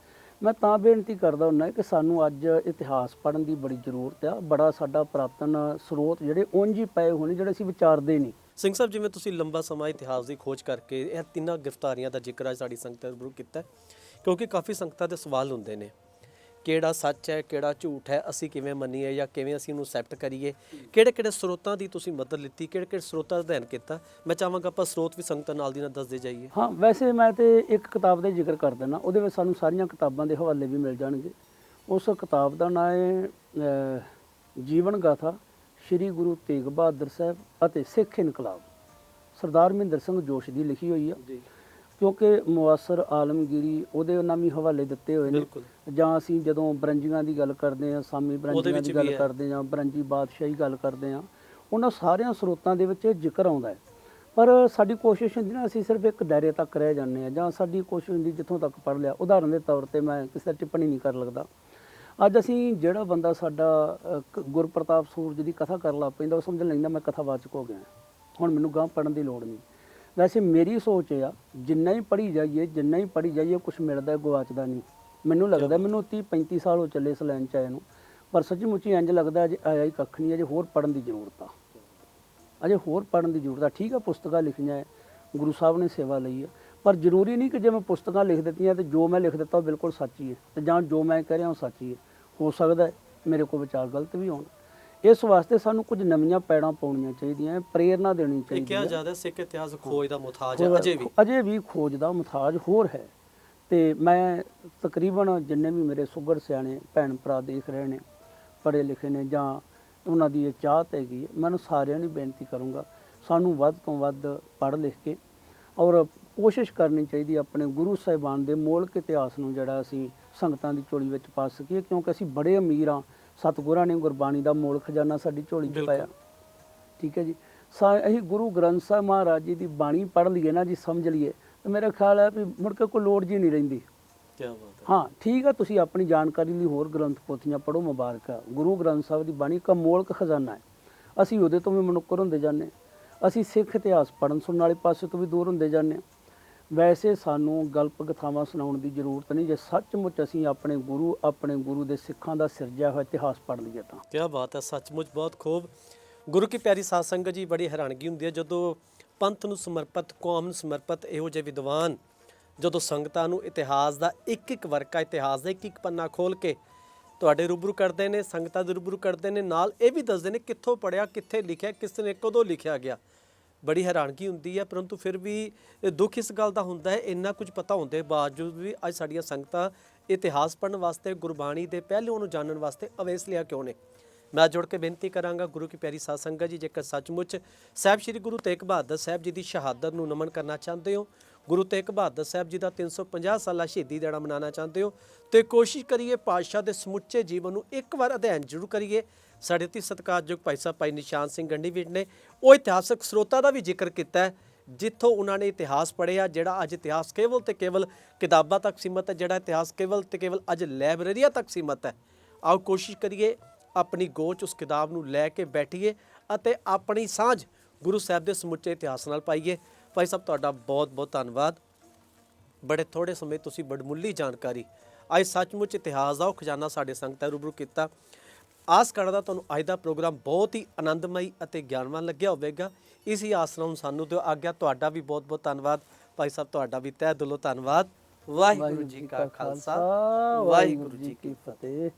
ਮੈਂ ਤਾਂ ਬੇਨਤੀ ਕਰਦਾ ਹੁੰਦਾ ਕਿ ਸਾਨੂੰ ਅੱਜ ਇਤਿਹਾਸ ਪੜ੍ਹਨ ਦੀ ਬੜੀ ਜ਼ਰੂਰਤ ਆ। ਬੜਾ ਸਾਡਾ ਪ੍ਰਾਤਨ ਸਰੋਤ ਜਿਹੜੇ ਉਂਝ ਹੀ ਪਏ ਹੋਣੇ, ਜਿਹੜੇ ਅਸੀਂ ਵਿਚਾਰਦੇ ਨਹੀਂ। ਸਿੰਘ ਸਾਹਿਬ, ਜਿਵੇਂ ਤੁਸੀਂ ਲੰਬਾ ਸਮਾਂ ਇਤਿਹਾਸ ਦੀ ਖੋਜ ਕਰਕੇ ਇਹ ਤਿੰਨਾਂ ਗ੍ਰਿਫਤਾਰੀਆਂ ਦਾ ਜ਼ਿਕਰ ਅੱਜ ਸਾਡੀ ਸੰਗਤ ਦੇ ਰੂਬਰੂ ਕੀਤਾ ਕਿਉਂਕਿ ਕਾਫੀ ਸੰਗਤਾਂ ਦੇ ਸਵਾਲ ਹੁੰਦੇ ਨੇ। ਕਿਹੜਾ ਸੱਚ ਹੈ ਕਿਹੜਾ ਝੂਠ ਹੈ ਅਸੀਂ ਕਿਵੇਂ ਮੰਨੀਏ ਜਾਂ ਕਿਵੇਂ ਅਸੀਂ ਉਹਨੂੰ ਐਕਸੈਪਟ ਕਰੀਏ? ਕਿਹੜੇ ਕਿਹੜੇ ਸਰੋਤਾਂ ਦੀ ਤੁਸੀਂ ਮਦਦ ਲਿੱਤੀ? ਕਿਹੜੇ ਕਿਹੜੇ ਸਰੋਤਾਂ ਦਾ ਅਧਿਐਨ ਕੀਤਾ? ਮੈਂ ਚਾਹਾਂਗਾ ਆਪਾਂ ਸਰੋਤ ਵੀ ਸੰਗਤਾਂ ਨਾਲ ਦੀ ਨਾਲ ਦੱਸਦੇ ਜਾਈਏ। ਹਾਂ ਵੈਸੇ ਮੈਂ ਤੇ ਇੱਕ ਕਿਤਾਬ ਦਾ ਜ਼ਿਕਰ ਕਰ ਦਿੰਦਾ। ਉਹਦੇ ਵਿੱਚ ਸਾਨੂੰ ਸਾਰੀਆਂ ਕਿਤਾਬਾਂ ਦੇ ਹਵਾਲੇ ਵੀ ਮਿਲ ਜਾਣਗੇ। ਉਸ ਕਿਤਾਬ ਦਾ ਨਾਮ ਹੈ ਜੀਵਨ ਗਾਥਾ ਸ੍ਰੀ ਗੁਰੂ ਤੇਗ ਬਹਾਦਰ ਸਾਹਿਬ ਅਤੇ ਸਿੱਖ ਇਨਕਲਾਬ। ਸਰਦਾਰ ਮਹਿੰਦਰ ਸਿੰਘ ਜੋਸ਼ ਦੀ ਲਿਖੀ ਹੋਈ ਆ। ਜੀ। ਕਿਉਂਕਿ ਮੁਆਸਰ ਆਲਮਗੀਰੀ ਉਹਦੇ ਨਾਮੀ ਹਵਾਲੇ ਦਿੱਤੇ ਹੋਏ ਨੇ। ਬਿਲਕੁਲ। ਜਾਂ ਅਸੀਂ ਜਦੋਂ ਬਰੰਜੀਆਂ ਦੀ ਗੱਲ ਕਰਦੇ ਹਾਂ ਸਾਮੀ ਬਰੰਜੀਆਂ ਦੀ ਵੀ ਗੱਲ। ਕਰਦੇ ਹਾਂ ਬਰੰਜੀ ਬਾਦਸ਼ਾਹੀ ਗੱਲ ਕਰਦੇ ਹਾਂ ਉਹਨਾਂ ਸਾਰਿਆਂ ਸਰੋਤਾਂ ਦੇ ਵਿੱਚ ਇਹ ਜ਼ਿਕਰ ਆਉਂਦਾ ਹੈ। ਪਰ ਸਾਡੀ ਕੋਸ਼ਿਸ਼ ਹੁੰਦੀ ਨਾ ਅਸੀਂ ਸਿਰਫ ਇੱਕ ਦਾਇਰੇ ਤੱਕ ਰਹਿ ਜਾਂਦੇ ਹਾਂ ਜਾਂ ਸਾਡੀ ਕੋਸ਼ਿਸ਼ ਹੁੰਦੀ ਜਿੱਥੋਂ ਤੱਕ ਪੜ੍ਹ ਲਿਆ। ਉਦਾਹਰਨ ਦੇ ਤੌਰ ਤੇ ਮੈਂ ਕਿਸੇ ਦਾ ਟਿੱਪਣੀ ਨਹੀਂ ਕਰ ਲੱਗਦਾ ਅੱਜ ਅਸੀਂ ਜਿਹੜਾ ਬੰਦਾ ਸਾਡਾ ਗੁਰਪ੍ਰਤਾਪ ਸੂਰਜ ਦੀ ਕਥਾ ਕਰਨ ਲੱਗ ਪੈਂਦਾ ਉਹ ਸਮਝ ਲੈਂਦਾ ਮੈਂ ਕਥਾਵਾਚਕ ਹੋ ਗਿਆ ਹੁਣ ਮੈਨੂੰ ਗਾਂ ਪੜਨ ਦੀ ਲੋੜ ਨਹੀਂ। ਵੈਸੇ ਮੇਰੀ ਸੋਚ ਇਹ ਆ ਜਿੰਨਾ ਹੀ ਪੜ੍ਹੀ ਜਾਈਏ ਜਿੰਨਾ ਹੀ ਪੜ੍ਹੀ ਜਾਈਏ ਕੁਝ ਮਿਲਦਾ ਗਵਾਚਦਾ ਨਹੀਂ। ਮੈਨੂੰ ਲੱਗਦਾ ਮੈਨੂੰ 30 35 ਸਾਲ ਹੋ ਚੱਲੇ ਇਸ ਲਾਈਨ ਚ ਆਏ ਨੂੰ। ਪਰ ਸੱਚੀ ਮੁੱਚੀ ਇੰਜ ਲੱਗਦਾ ਅਜੇ ਆਇਆ ਹੀ ਕੱਖ ਨਹੀਂ ਅਜੇ ਹੋਰ ਪੜਨ ਦੀ ਜ਼ਰੂਰਤ ਆ। ਅਜੇ ਹੋਰ ਪੜਨ ਦੀ ਜ਼ਰੂਰਤ ਆ। ਠੀਕ ਆ ਪੁਸਤਕਾਂ ਲਿਖੀਆਂ ਹੈ ਗੁਰੂ ਸਾਹਿਬ ਨੇ ਸੇਵਾ ਲਈ ਹੈ ਪਰ ਜ਼ਰੂਰੀ ਨਹੀਂ ਕਿ ਜੇ ਮੈਂ ਪੁਸਤਕਾਂ ਲਿਖ ਦਿੱਤੀਆਂ ਤੇ ਜੋ ਮੈਂ ਲਿਖ ਦਿੱਤਾ ਉਹ ਬਿਲਕੁਲ ਸੱਚ ਹੀ ਤੇ ਜਾਂ ਜੋ ਮੈਂ ਕਹਿ ਰਿਹਾ ਉਹ ਸੱਚ ਹੀ ਹੈ ਹੋ ਸਕਦਾ ਮੇਰੇ ਕੋਲ ਵਿਚਾਰ ਗਲਤ ਵੀ ਹੋਣ। ਇਸ ਵਾਸਤੇ ਸਾਨੂੰ ਕੁਝ ਨਵੀਆਂ ਪੈੜਾਂ ਪਾਉਣੀਆਂ ਚਾਹੀਦੀਆਂ ਹੈ, ਪ੍ਰੇਰਨਾ ਦੇਣੀ ਇਹ ਚਾਹੀਦੀ ਕਿਹਾ ਹੈ। ਜਾਂਦਾ ਸਿੱਖ ਇਤਿਹਾਸ ਖੋਜ ਦਾ ਮੁਤਾਜ ਹੈ ਅਜੇ ਵੀ? ਅਜੇ ਵੀ ਖੋਜ ਦਾ ਮੁਤਾਜ ਹੋਰ ਹੈ। ਤੇ ਮੈਂ ਤਕਰੀਬਨ ਜਿੰਨੇ ਵੀ ਮੇਰੇ ਸੁਗਰ ਸਿਆਣੇ ਭੈਣ ਭਰਾ ਦੇਖ ਰਹੇ ਨੇ ਪੜ੍ਹੇ ਲਿਖੇ ਨੇ ਜਾਂ ਉਹਨਾਂ ਦੀ ਇਹ ਚਾਹਤ ਹੈਗੀ ਹੈ, ਮੈਨੂੰ ਸਾਰਿਆਂ ਨੂੰ ਬੇਨਤੀ ਕਰੂੰਗਾ ਸਾਨੂੰ ਵੱਧ ਤੋਂ ਵੱਧ ਪੜ੍ਹ ਲਿਖ ਕੇ ਔਰ ਕੋਸ਼ਿਸ਼ ਕਰਨੀ ਚਾਹੀਦੀ ਹੈ ਆਪਣੇ ਗੁਰੂ ਸਾਹਿਬਾਨ ਦੇ ਮੌਲਿਕ ਇਤਿਹਾਸ ਨੂੰ ਜਿਹੜਾ ਅਸੀਂ ਸੰਗਤਾਂ ਦੀ ਝੋਲੀ ਵਿੱਚ ਪਾ ਸਕੀਏ ਕਿਉਂਕਿ ਅਸੀਂ ਬੜੇ ਅਮੀਰ ਹਾਂ ਸਤਿਗੁਰਾਂ ਨੇ ਗੁਰਬਾਣੀ ਦਾ ਮੌਲ ਖਜ਼ਾਨਾ ਸਾਡੀ ਝੋਲੀ 'ਚ। ਪਾਇਆ ਠੀਕ ਹੈ ਜੀ ਸਾ ਅਸੀਂ ਗੁਰੂ ਗ੍ਰੰਥ ਸਾਹਿਬ ਮਹਾਰਾਜ ਜੀ ਦੀ ਬਾਣੀ ਪੜ੍ਹ ਲਈਏ ਨਾ ਜੀ ਸਮਝ ਲਈਏ ਤੇ ਮੇਰਾ ਖਿਆਲ ਹੈ ਵੀ ਮੁੜ ਕੇ ਕੋਈ ਲੋੜ ਜੀ ਨਹੀਂ ਰਹਿੰਦੀ ਕੀ ਬਾਤ ਹੈ ਹਾਂ ਠੀਕ ਹੈ ਤੁਸੀਂ ਆਪਣੀ ਜਾਣਕਾਰੀ ਲਈ ਹੋਰ ਗ੍ਰੰਥ ਪੋਥੀਆਂ ਪੜ੍ਹੋ ਮੁਬਾਰਕ ਗੁਰੂ ਗ੍ਰੰਥ ਸਾਹਿਬ ਦੀ ਬਾਣੀ ਇੱਕ ਅਮੋਲਕ ਖਜ਼ਾਨਾ ਹੈ ਅਸੀਂ ਉਹਦੇ ਤੋਂ ਵੀ ਮਨੁੱਕਰ ਹੁੰਦੇ ਜਾਂਦੇ। ਅਸੀਂ ਸਿੱਖ ਇਤਿਹਾਸ ਪੜ੍ਹਨ ਸੁਣਨ ਵਾਲੇ ਪਾਸੇ ਤੋਂ ਵੀ ਦੂਰ ਹੁੰਦੇ ਜਾਂਦੇ ਹਾਂ। ਵੈਸੇ ਸਾਨੂੰ ਗਲਪ ਕਥਾਵਾਂ ਸੁਣਾਉਣ ਦੀ ਜ਼ਰੂਰਤ ਨਹੀਂ। ਜੇ ਸੱਚਮੁੱਚ ਅਸੀਂ ਆਪਣੇ ਗੁਰੂ ਆਪਣੇ ਗੁਰੂ ਦੇ ਸਿੱਖਾਂ ਦਾ ਸਿਰਜਿਆ ਹੋਇਆ ਇਤਿਹਾਸ ਪੜ੍ਹ ਲਈਏ ਤਾਂ। ਕਿਆ ਬਾਤ ਹੈ, ਸੱਚਮੁੱਚ ਬਹੁਤ ਖੂਬ। ਗੁਰੂ ਕੀ ਪਿਆਰੀ ਸਾਧ ਸੰਗਤ ਜੀ, ਬੜੀ ਹੈਰਾਨਗੀ ਹੁੰਦੀ ਹੈ ਜਦੋਂ ਪੰਥ ਨੂੰ ਸਮਰਪਿਤ, ਕੌਮ ਨੂੰ ਸਮਰਪਿਤ ਇਹੋ ਜਿਹੇ ਵਿਦਵਾਨ, ਜਦੋਂ ਸੰਗਤਾਂ ਨੂੰ ਇਤਿਹਾਸ ਦਾ ਇੱਕ ਇੱਕ ਵਰਕਾ, ਇਤਿਹਾਸ ਦਾ ਇੱਕ ਇੱਕ ਪੰਨਾ ਖੋਲ ਕੇ ਤੁਹਾਡੇ ਰੂਬਰੂ ਕਰਦੇ ਨੇ, ਸੰਗਤਾਂ ਦੇ ਰੂਬਰੂ ਕਰਦੇ ਨੇ, ਨਾਲ ਇਹ ਵੀ ਦੱਸਦੇ ਨੇ ਕਿੱਥੋਂ ਪੜਿਆ ਕਿੱਥੇ ਲਿਖਿਆ, ਕਿਸ ਨੇ ਕਦੋਂ ਲਿਖਿਆ ਗਿਆ। ਬੜੀ ਹੈਰਾਨਗੀ ਹੁੰਦੀ ਹੈ, ਪਰੰਤੂ ਫਿਰ ਵੀ ਦੁੱਖ ਇਸ ਗੱਲ ਦਾ ਹੁੰਦਾ ਹੈ, ਇੰਨਾ ਕੁਝ ਪਤਾ ਹੁੰਦੇ ਬਾਵਜੂਦ ਵੀ ਅੱਜ ਸਾਡੀਆਂ ਸੰਗਤਾਂ ਇਤਿਹਾਸ ਪੜ੍ਹਨ ਵਾਸਤੇ, ਗੁਰਬਾਣੀ ਦੇ ਪਹਿਲੂਆਂ ਨੂੰ ਜਾਣਨ ਵਾਸਤੇ ਅਵੇਸ ਲਿਆ ਕਿਉਂ ਨੇ? ਮੈਂ ਜੁੜ ਕੇ ਬੇਨਤੀ ਕਰਾਂਗਾ, ਗੁਰੂ ਕੀ ਪਿਆਰੀ ਸਾਧ ਸੰਗਤ ਜੀ, ਜੇਕਰ ਸੱਚਮੁੱਚ ਸਾਹਿਬ ਸ੍ਰੀ ਗੁਰੂ ਤੇਗ ਬਹਾਦਰ ਸਾਹਿਬ ਜੀ ਦੀ ਸ਼ਹਾਦਤ ਨੂੰ ਨਮਨ ਕਰਨਾ ਚਾਹੁੰਦੇ ਹੋ, ਗੁਰੂ ਤੇਗ ਬਹਾਦਰ ਸਾਹਿਬ ਜੀ ਦਾ 350 ਸਾਲਾ ਸ਼ਹੀਦੀ ਦਿਹਾੜਾ ਮਨਾਉਣਾ ਚਾਹੁੰਦੇ ਹੋ, ਤੇ ਕੋਸ਼ਿਸ਼ ਕਰੀਏ ਪਾਤਸ਼ਾਹ ਦੇ ਸਮੁੱਚੇ ਜੀਵਨ ਨੂੰ ਇੱਕ ਵਾਰ ਅਧਿਐਨ ਜ਼ਰੂਰ ਕਰੀਏ ਸਾਡੇ ਤੇ ਸਤਿਕਾਰਯੋਗ ਭਾਈ ਸਾਹਿਬ, ਭਾਈ ਨਿਸ਼ਾਨ ਸਿੰਘ ਗੰਡੀਵੀਰ ਨੇ ਉਹ ਇਤਿਹਾਸਕ ਸਰੋਤਾਂ ਦਾ ਵੀ ਜ਼ਿਕਰ ਕੀਤਾ ਹੈ, ਜਿੱਥੋਂ ਉਹਨਾਂ ਨੇ ਇਤਿਹਾਸ ਪੜ੍ਹਿਆ, ਜਿਹੜਾ ਅੱਜ ਇਤਿਹਾਸ ਕੇਵਲ ਤੇ ਕੇਵਲ ਕਿਤਾਬਾਂ ਤੱਕ ਸੀਮਤ ਹੈ, ਜਿਹੜਾ ਇਤਿਹਾਸ ਕੇਵਲ ਤੇ ਕੇਵਲ ਅੱਜ ਲਾਇਬ੍ਰੇਰੀਆਂ ਤੱਕ ਸੀਮਤ ਹੈ। ਆਓ ਕੋਸ਼ਿਸ਼ ਕਰੀਏ ਆਪਣੀ ਗੋਚ ਉਸ ਕਿਤਾਬ ਨੂੰ ਲੈ ਕੇ ਬੈਠੀਏ ਅਤੇ ਆਪਣੀ ਸਾਂਝ ਗੁਰੂ ਸਾਹਿਬ ਦੇ ਸਮੁੱਚੇ ਇਤਿਹਾਸ ਨਾਲ ਪਾਈਏ। ਭਾਈ ਸਾਹਿਬ, ਤੁਹਾਡਾ ਬਹੁਤ ਬਹੁਤ ਧੰਨਵਾਦ। ਬੜੇ ਥੋੜੇ ਸਮੇਂ ਤੁਸੀਂ ਬੜਮੁੱਲੀ ਜਾਣਕਾਰੀ। ਅੱਜ ਸੱਚਮੁੱਚ ਇਤਿਹਾਸ ਦਾ ਉਹ ਖਜ਼ਾਨਾ ਸਾਡੇ ਸੰਗਤਾਂ ਰੂਬਰੂ ਕੀਤਾ। ਆਸ ਕਰਦਾ ਤੁਹਾਨੂੰ ਅੱਜ ਦਾ ਪ੍ਰੋਗਰਾਮ ਬਹੁਤ ਹੀ ਆਨੰਦਮਈ ਅਤੇ ਗਿਆਨਵਾਨ ਲੱਗਿਆ ਹੋਵੇਗਾ। ਇਸੀ ਆਸ ਨਾਲ ਸਾਨੂੰ ਦਿਓ ਆਗਿਆ। ਤੁਹਾਡਾ ਵੀ ਬਹੁਤ ਬਹੁਤ ਧੰਨਵਾਦ। ਭਾਈ ਸਾਹਿਬ ਤੁਹਾਡਾ ਵੀ ਤਹਿ ਦਿਲੋਂ ਧੰਨਵਾਦ। ਵਾਹਿਗੁਰੂ ਜੀ ਕਾ ਖਾਲਸਾ। ਵਾਹਿਗੁਰੂ ਜੀ ਕੀ ਫਤਿਹ।